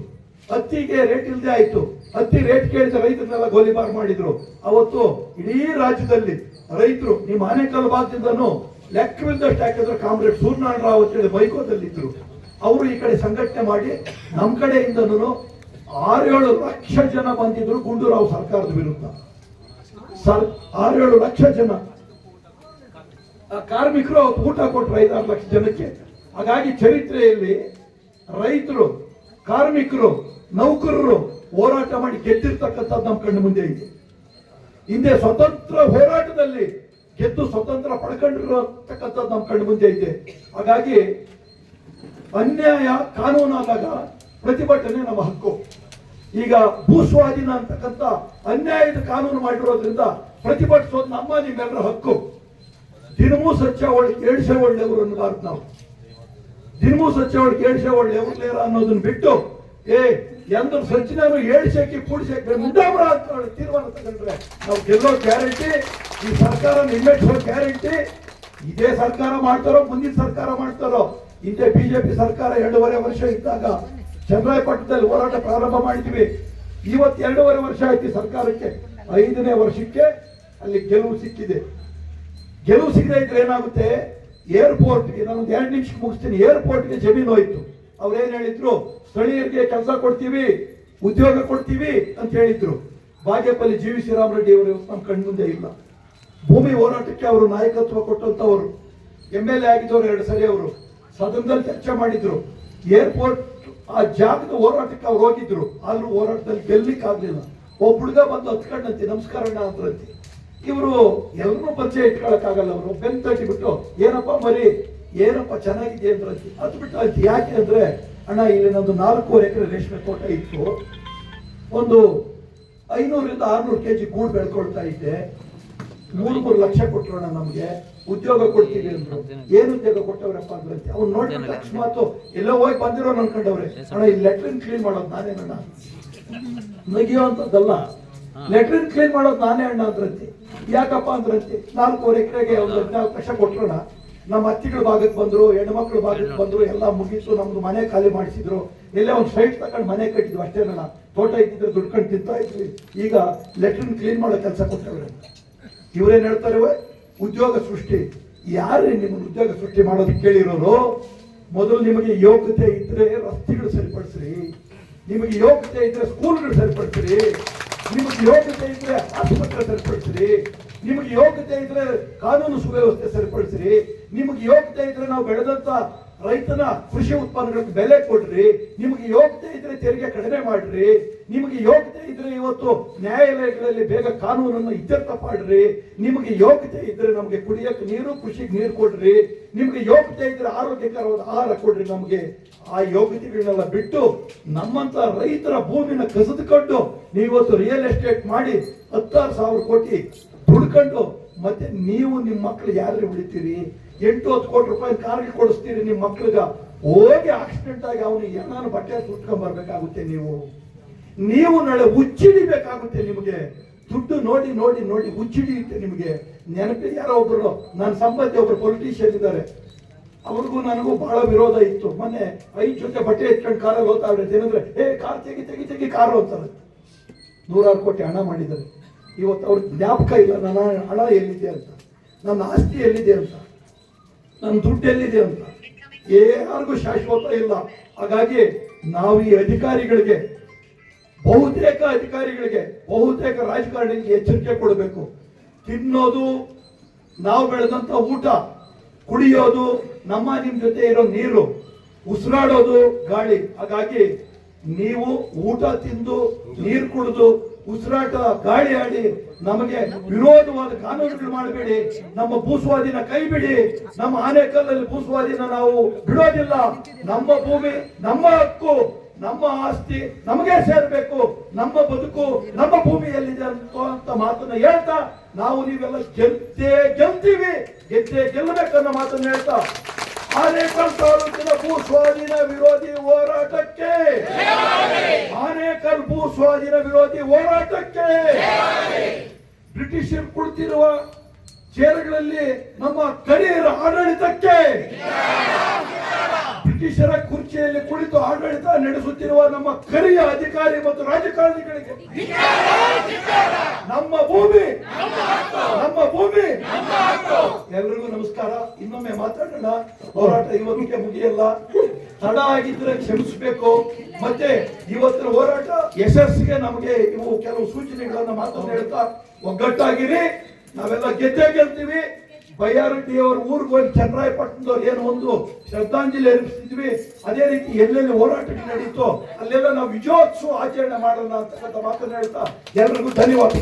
Speaker 1: ಹತ್ತಿಗೆ ರೇಟ್ ಇಲ್ಲದೆ ಆಯ್ತು. ಹತ್ತಿ ರೇಟ್ ಕೇಳಿದ ರೈತರನ್ನೆಲ್ಲ ಗೋಲಿಬಾರ್ ಮಾಡಿದ್ರು. ಅವತ್ತು ಇಡೀ ರಾಜ್ಯದಲ್ಲಿ ರೈತರು ನಿಮ್ಮ ಆನೆಕಲ್ ಭಾಗದಿಂದನೂ ಲೆಕ್ಕವಿಲ್ಲದಷ್ಟು ಹಾಕಿದ್ರು ಕಾಮ್ರೇಡ್ ಸೂರ್ಯನಾರಾಯಣ ರಾವ್ ಅಂತೇಳಿ ಬೈಕೋದಲ್ಲಿದ್ರು ಅವರು ಈ ಕಡೆ ಸಂಘಟನೆ ಮಾಡಿ ನಮ್ಮ ಕಡೆಯಿಂದನೂ ಆರೇಳು ಲಕ್ಷ ಜನ ಬಂದಿದ್ರು ಗುಂಡೂರಾವ್ ಸರ್ಕಾರದ ವಿರುದ್ಧ. ಸರ್, ಆರೇಳು ಲಕ್ಷ ಜನ. ಕಾರ್ಮಿಕರು ಊಟ ಕೊಟ್ಟರು ಐದಾರು ಲಕ್ಷ ಜನಕ್ಕೆ. ಹಾಗಾಗಿ ಚರಿತ್ರೆಯಲ್ಲಿ ರೈತರು, ಕಾರ್ಮಿಕರು, ನೌಕರರು ಹೋರಾಟ ಮಾಡಿ ಗೆದ್ದಿರ್ತಕ್ಕಂಥದ್ದು ನಮ್ಮ ಕಣ್ಣು ಮುಂದೆ ಇದೆ. ಹಿಂದೆ ಸ್ವತಂತ್ರ ಹೋರಾಟದಲ್ಲಿ ಗೆದ್ದು ಸ್ವತಂತ್ರ ಪಡ್ಕೊಂಡಿರತಕ್ಕಂಥದ್ದು ನಮ್ಮ ಕಣ್ಣು ಮುಂದೆ ಇದೆ. ಹಾಗಾಗಿ ಅನ್ಯಾಯ ಕಾನೂನಾದಾಗ ಪ್ರತಿಭಟನೆ ನಮ್ಮ ಹಕ್ಕು. ಈಗ ಭೂಸ್ವಾಧೀನ ಅಂತಕ್ಕಂಥ ಅನ್ಯಾಯದ ಕಾನೂನು ಮಾಡಿರೋದ್ರಿಂದ ಪ್ರತಿಭಟಿಸೋದು ನಮ್ಮ ನಿಮ್ಮೆಲ್ಲರ ಹಕ್ಕು. ದಿನಮೂ ಸ್ವಚ್ಛ ಒಳ್ಳೆ ಏಳ್ಸೆ ಒಳ್ಳೆಯವರು ಅನ್ನಬಾರ್ದು ನಾವು. ದಿನಮೂ ಸ್ವಚ್ಛ ಒಳ್ಳೆ ಏಳ್ಸೆ ಒಳ್ಳೆಯವರು ಲೇರ ಅನ್ನೋದನ್ನ ಬಿಟ್ಟು, ಏ ಎಂದ್ರ ಸಚ್ಚಿನೂ ಏಳ್ಸಕ್ಕೆ ಕೂಡಿಸಕ್ಕೆ ಮುಂಡಾಮರ ಅಂತ ತೀರ್ಮಾನ ತಗೊಂಡ್ರೆ ನಾವು ಗೆಲ್ಲೋ ಗ್ಯಾರಂಟಿ, ಈ ಸರ್ಕಾರ ನಿಮ್ಮೆಟ್ಟೋ ಗ್ಯಾರಂಟಿ. ಇದೇ ಸರ್ಕಾರ ಮಾಡ್ತಾರೋ, ಮುಂದಿನ ಸರ್ಕಾರ ಮಾಡ್ತಾರೋ. ಹಿಂದೆ ಬಿಜೆಪಿ ಸರ್ಕಾರ ಎರಡೂವರೆ ವರ್ಷ ಇದ್ದಾಗ ಚಂದ್ರಾಯಪಟ್ಟಣದಲ್ಲಿ ಹೋರಾಟ ಪ್ರಾರಂಭ ಮಾಡಿದ್ವಿ ಇವತ್ತು ಎರಡೂವರೆ ವರ್ಷ ಆಯ್ತು ಸರ್ಕಾರಕ್ಕೆ. ಐದನೇ ವರ್ಷಕ್ಕೆ ಅಲ್ಲಿ ಗೆಲುವು ಸಿಕ್ಕಿದೆ. ಗೆಲುವು ಸಿಗದೆ ಇದ್ರೆ ಏನಾಗುತ್ತೆ? ಏರ್ಪೋರ್ಟ್ಗೆ ನಾನು ಒಂದು ಎರಡು ನಿಮಿಷಕ್ಕೆ ಮುಗಿಸ್ತೀನಿ. ಏರ್ಪೋರ್ಟ್ಗೆ ಜಮೀನು ಹೋಯ್ತು. ಅವ್ರು ಏನು ಹೇಳಿದ್ರು? ಸ್ಥಳೀಯರಿಗೆ ಕೆಲಸ ಕೊಡ್ತೀವಿ, ಉದ್ಯೋಗ ಕೊಡ್ತೀವಿ ಅಂತ ಹೇಳಿದ್ರು. ಬಾಗೇಪಲ್ಲಿ ಜಿ ವಿ ಶ್ರೀರಾಮರೆಡ್ಡಿ ಅವರು ನಮ್ಮ ಕಣ್ಮುಂದೆ ಇಲ್ಲ. ಭೂಮಿ ಹೋರಾಟಕ್ಕೆ ಅವರು ನಾಯಕತ್ವ ಕೊಟ್ಟಂತವರು. ಎಂ ಎಲ್ ಎ ಆಗಿದ್ದವರು ಎರಡು ಸರಿ ಅವರು. ಸದನದಲ್ಲಿ ಚರ್ಚೆ ಮಾಡಿದ್ರು. ಏರ್ಪೋರ್ಟ್ ಆ ಜಾಗದ ಹೋರಾಟಕ್ಕೆ ಅವ್ರು ಹೋಗಿದ್ರು. ಆದ್ರೂ ಹೋರಾಟದಲ್ಲಿ ಗೆಲ್ಲಿಕ್ ಆಗ್ಲಿಲ್ಲ. ಒಬ್ಬ ಹುಡುಗ ಬಂದು ಹತ್ಕೊಂಡಂತೆ, ನಮಸ್ಕಾರ ಅಣ್ಣ ಅಂದ್ರಂತೆ ಇವರು ಎಲ್ಲರೂ ಪರಿಚಯ ಇಟ್ಕೊಳಕ್ಕಾಗಲ್ಲ ಅವರು. ಬೆನ್ ತಟ್ಟಿಬಿಟ್ಟು, ಏನಪ್ಪ ಮರಿ? ಏನಪ್ಪ ಚೆನ್ನಾಗಿದೆ ಅಂದ್ರಂತೆ ಅದು ಬಿಟ್ಟು ಅಂತ ಯಾಕೆ ಅಂದ್ರೆ, ಅಣ್ಣ, ಇಲ್ಲಿ ನಂದು ನಾಲ್ಕೂವರೆ ಎಕರೆ ರೇಷ್ಮೆ ತೋಟ ಇತ್ತು. ಒಂದು ಐನೂರಿಂದ ಆರ್ನೂರು ಕೆ ಜಿ ಗೂಡು ಬೆಳ್ಕೊಳ್ತಾ ಇದ್ದೆ. ಮೂರು ಮೂರು ಲಕ್ಷ ಕೊಟ್ರೋಣ ನಮ್ಗೆ. ಉದ್ಯೋಗ ಕೊಡ್ತೀವಿ ಅಂದ್ರು. ಏನು ಉದ್ಯೋಗ ಕೊಟ್ಟವ್ರಪ್ಪ ಅಂದ್ರಂತೆ ಅವ್ನು ನೋಡ್ಬಿಟ್ಟು ಅಕಸ್ಮಾತ್ ಎಲ್ಲೋ ಹೋಗಿ ಬಂದಿರೋ ಅನ್ಕೊಂಡವ್ರೆ ಅಣ್ಣ ಈ ಲೆಟ್ರಿನ್ ಕ್ಲೀನ್ ಮಾಡೋದು ನಾನೇನಣ್ಣ ನಗಿಯುವಂಥದ್ದಲ್ಲ ಲೆಟ್ರಿನ್ ಕ್ಲೀನ್ ಮಾಡೋದು ನಾನೇ ಅಣ್ಣ ಅಂದ್ರಂತೆ. ಯಾಕಪ್ಪ ಅಂದ್ರಂತೆ? ನಾಲ್ಕೂವರೆ ಎಕರೆಗೆ ಒಂದು ಹದಿನಾಲ್ಕು ಲಕ್ಷ ಕೊಟ್ರೋಣ ನಮ್ಮ ಅತ್ತಿಗಳ ಭಾಗಕ್ಕೆ ಬಂದ್ರು ಹೆಣ್ಮಕ್ಳ ಭಾಗಕ್ಕೆ ಬಂದ್ರು ಎಲ್ಲ ಮುಗಿಸು ನಮ್ದು ಮನೆ ಖಾಲಿ ಮಾಡಿಸಿದ್ರು. ಎಲ್ಲೇ ಒಂದು ಸೈಟ್ ತಗೊಂಡು ಮನೆ ಕಟ್ಟಿದ್ವಿ ಅಷ್ಟೇ ಅಣ್ಣ. ತೋಟ ಇದ್ದಿದ್ರೆ ದುಡ್ಕೊಂಡು ತಿಂತಾ ಇದ್ವಿ. ಈಗ ಲೆಟ್ರಿನ್ ಕ್ಲೀನ್ ಮಾಡೋ ಕೆಲಸ ಕೊಟ್ಟವ್ರೆ ಇವ್ರೇನ್ ಹೇಳ್ತಾರೆ "ವೆ, ಉದ್ಯೋಗ ಸೃಷ್ಟಿ, ಯಾರೇ ನಿಮ್ಮನ್ನು ಉದ್ಯೋಗ ಸೃಷ್ಟಿ ಮಾಡೋದು ಕೇಳಿರೋರು, ಮೊದಲು ನಿಮಗೆ ಯೋಗ್ಯತೆ ಇದ್ರೆ ರಸ್ತೆಗಳು ಸರಿಪಡಿಸ್ರಿ. ನಿಮಗೆ ಯೋಗ್ಯತೆ ಇದ್ರೆ ಸ್ಕೂಲ್ಗಳು ಸರಿಪಡಿಸ್ರಿ. ನಿಮಗೆ ಯೋಗ್ಯತೆ ಇದ್ರೆ ಆಸ್ಪತ್ರೆ ಸರಿಪಡಿಸ್ರಿ. ನಿಮಗೆ ಯೋಗ್ಯತೆ ಇದ್ರೆ ಕಾನೂನು ಸುವ್ಯವಸ್ಥೆ ಸರಿಪಡಿಸ್ರಿ. ನಿಮಗೆ ಯೋಗ್ಯತೆ ಇದ್ರೆ ನಾವು ಬೆಳೆದಂತ ರೈತನ ಕೃಷಿ ಉತ್ಪನ್ನಗಳಿಗೆ ಬೆಲೆ ಕೊಡ್ರಿ, ನಿಮಗೆ ಯೋಗ್ಯತೆ ಇದ್ರೆ ತೆರಿಗೆ ಕಡಿಮೆ ಮಾಡ್ರಿ, ನಿಮಗೆ ಯೋಗ್ಯತೆ ಇದ್ರೆ ಇವತ್ತು ನ್ಯಾಯಾಲಯಗಳಲ್ಲಿ ಬೇಗ ಕಾನೂನನ್ನು ಇತ್ಯರ್ಥ ಮಾಡ್ರಿ, ನಿಮಗೆ ಯೋಗ್ಯತೆ ಇದ್ರೆ ನಮಗೆ ಕುಡಿಯಕ್ಕೆ ನೀರು, ಕೃಷಿಗೆ ನೀರು ಕೊಡ್ರಿ, ನಿಮಗೆ ಯೋಗ್ಯತೆ ಇದ್ರೆ ಆರೋಗ್ಯಕರವಾದ ಆಹಾರ ಕೊಡ್ರಿ ನಮಗೆ. ಆ ಯೋಗ್ಯತೆಗಳನ್ನೆಲ್ಲ ಬಿಟ್ಟು ನಮ್ಮಂತ ರೈತರ ಭೂಮಿನ ಕಸಿದುಕೊಂಡು ನೀವತ್ತು ರಿಯಲ್ ಎಸ್ಟೇಟ್ ಮಾಡಿ ಹತ್ತಾರು ಸಾವಿರ ಕೋಟಿ ದುಡ್ಕೊಂಡು ಮತ್ತೆ ನೀವು ನಿಮ್ಮ ಮಕ್ಕಳು ಯಾರು ಉಳಿತೀರಿ? ಎಂಟು ಹತ್ತು ಕೋಟಿ ರೂಪಾಯಿ ಕಾರ್ಗೆ ಕೊಡಿಸ್ತೀರಿ ನಿಮ್ಮ ಮಕ್ಳಿಗೆ. ಹೋಗಿ ಆಕ್ಸಿಡೆಂಟ್ ಆಗಿ ಅವನು ಏನಾದ್ರು ಬಟ್ಟೆ ಸುಟ್ಕೊಂಡ್ ಬರ್ಬೇಕಾಗುತ್ತೆ ನೀವು. ನೀವು ನಾಳೆ ಹುಚ್ಚಿಡಿಬೇಕಾಗುತ್ತೆ ನಿಮಗೆ. ದುಡ್ಡು ನೋಡಿ ನೋಡಿ ನೋಡಿ ಹುಚ್ಚಿಡಿಯುತ್ತೆ ನಿಮಗೆ. ನೆನಪಿ ಯಾರೋ ಒಬ್ರು ನನ್ನ ಸಂಬಂಧಿ ಒಬ್ರು ಪೊಲಿಟಿಷಿಯನ್ ಇದ್ದಾರೆ. ಅವ್ರಿಗೂ ನನಗೂ ಬಹಳ ವಿರೋಧ ಇತ್ತು. ಮೊನ್ನೆ ಐದು ಜೊತೆ ಬಟ್ಟೆ ಇಟ್ಕೊಂಡು ಕಾರಲ್ಲಿ ಹೋಗ್ತಾವ್ರೆ ಏನಂದ್ರೆ ಏ ಕಾರ್ ತೆಗಿ ತೆಗಿ ತೆಗಿ ಕಾರು ಅಂತಾರೆ. ನೂರಾರು ಕೋಟಿ ಹಣ ಮಾಡಿದ್ದಾರೆ. ಇವತ್ತು ಅವ್ರ ಜ್ಞಾಪಕ ಇಲ್ಲ. ನನ್ನ ಹಣ ಎಲ್ಲಿದೆ ಅಂತ. ನನ್ನ ಆಸ್ತಿ ಎಲ್ಲಿದೆ ಅಂತ. ನನ್ನ ದುಡ್ಡು ಎಲ್ಲಿದೆ ಅಂತ. ಯಾರಿಗೂ ಶಾಶ್ವತ ಇಲ್ಲ. ಹಾಗಾಗಿ ನಾವು ಈ ಅಧಿಕಾರಿಗಳಿಗೆ, ಬಹುತೇಕ ಅಧಿಕಾರಿಗಳಿಗೆ, ಬಹುತೇಕ ರಾಜಕಾರಣಿಗೆ ಎಚ್ಚರಿಕೆ ಕೊಡಬೇಕು. ತಿನ್ನೋದು, ನಾವು ಬೆಳೆದಂತ ಊಟ, ಕುಡಿಯೋದು, ನಮ್ಮ ನಿಮ್ಮ ಜೊತೆ ಇರೋ ನೀರು, ಉಸಿರಾಡೋದು, ಗಾಳಿ. ಹಾಗಾಗಿ ನೀವು ಊಟ ತಿಂದು, ನೀರು ಕುಡಿದು ಉಸಿರಾಟ, ಗಾಳಿ ಆಡಿ ನಮಗೆ ವಿರೋಧವಾದ ಕಾನೂನುಗಳು ಮಾಡಬೇಡಿ. ನಮ್ಮ ಭೂಸ್ವಾಧೀನ ಕೈ ಬಿಡಿ. ನಮ್ಮ ಆನೆಕಲ್ಲಲ್ಲಿ ಭೂಸ್ವಾಧೀನ ನಾವು ಬಿಡೋದಿಲ್ಲ. ನಮ್ಮ ಭೂಮಿ, ನಮ್ಮ ಹಕ್ಕು, ನಮ್ಮ ಆಸ್ತಿ ನಮಗೆ ಸೇರ್ಬೇಕು. ನಮ್ಮ ಬದುಕು ನಮ್ಮ ಭೂಮಿಯಲ್ಲಿದೆ ಅಂತ ಮಾತನ್ನ ಹೇಳ್ತಾ ನಾವು ನೀವೆಲ್ಲ ಗೆದ್ದೇ ಗೆಲ್ತೀವಿ. ಗೆದ್ದೇ ಗೆಲ್ಲಬೇಕನ್ನೋ ಮಾತನ್ನ ಹೇಳ್ತಾ. ಆನೇಕಲ್ ತಾಲೂಕಿನ ಭೂಸ್ವಾಧೀನ ವಿರೋಧಿ ಹೋರಾಟಕ್ಕೆ ಆನೇಕಲ್ ಭೂ ಸ್ವಾಧೀನ ವಿರೋಧಿ ಹೋರಾಟಕ್ಕೆ ಬ್ರಿಟಿಷರು ಕೊಡ್ತಿರುವ ಚೇರ್ಗಳಲ್ಲಿ ನಮ್ಮ ಕರಿಯರ ಆಡಳಿತಕ್ಕೆ ಬ್ರಿಟಿಷರ ಕುರ್ಚಿಯಲ್ಲಿ ಕುಳಿತು ಆಡಳಿತ ನಡೆಸುತ್ತಿರುವ ನಮ್ಮ ಕರಿಯ ಅಧಿಕಾರಿ ಮತ್ತು ರಾಜಕಾರಣಿಗಳಿಗೆ ನಮ್ಮ ಭೂಮಿ ನಮ್ಮ ಭೂಮಿ. ಎಲ್ರಿಗೂ ನಮಸ್ಕಾರ. ಇನ್ನೊಮ್ಮೆ ಮಾತಾಡೋಣ. ಹೋರಾಟ ಇವತ್ತಿಗೆ ಮುಗಿಯಲ್ಲ. ತಡ ಆಗಿದ್ರೆ ಕ್ಷಮಿಸಬೇಕು. ಮತ್ತೆ ಇವತ್ತಿನ ಹೋರಾಟ ಯಶಸ್ಸಿಗೆ ನಮಗೆ ಇವು ಕೆಲವು ಸೂಚನೆಗಳನ್ನ ಮಾತನ್ನು ಹೇಳ್ತಾ ಒಗ್ಗಟ್ಟಾಗಿರಿ. ನಾವೆಲ್ಲ ಗೆದ್ದೇ ಗೆಲ್ತೀವಿ. ಬೈಯಾರೆಡ್ಡಿ ಅವರು ಊರಿಗೆ ಹೋಗಿ ಚನ್ನರಾಯಪಟ್ಟಣದವ್ರು ಏನು ಒಂದು ಶ್ರದ್ಧಾಂಜಲಿ ಅರ್ಪಿಸಿದ್ವಿ. ಅದೇ ರೀತಿ ಎಲ್ಲೆಲ್ಲಿ ಹೋರಾಟಗಳು ನಡೀತೋ, ಅಲ್ಲೆಲ್ಲ ನಾವು ವಿಜಯೋತ್ಸವ ಆಚರಣೆ ಮಾಡೋಣ ಅಂತಕ್ಕಂಥ ಮಾತನ್ನು ಹೇಳ್ತಾ, ಎಲ್ರಿಗೂ ಧನ್ಯವಾದ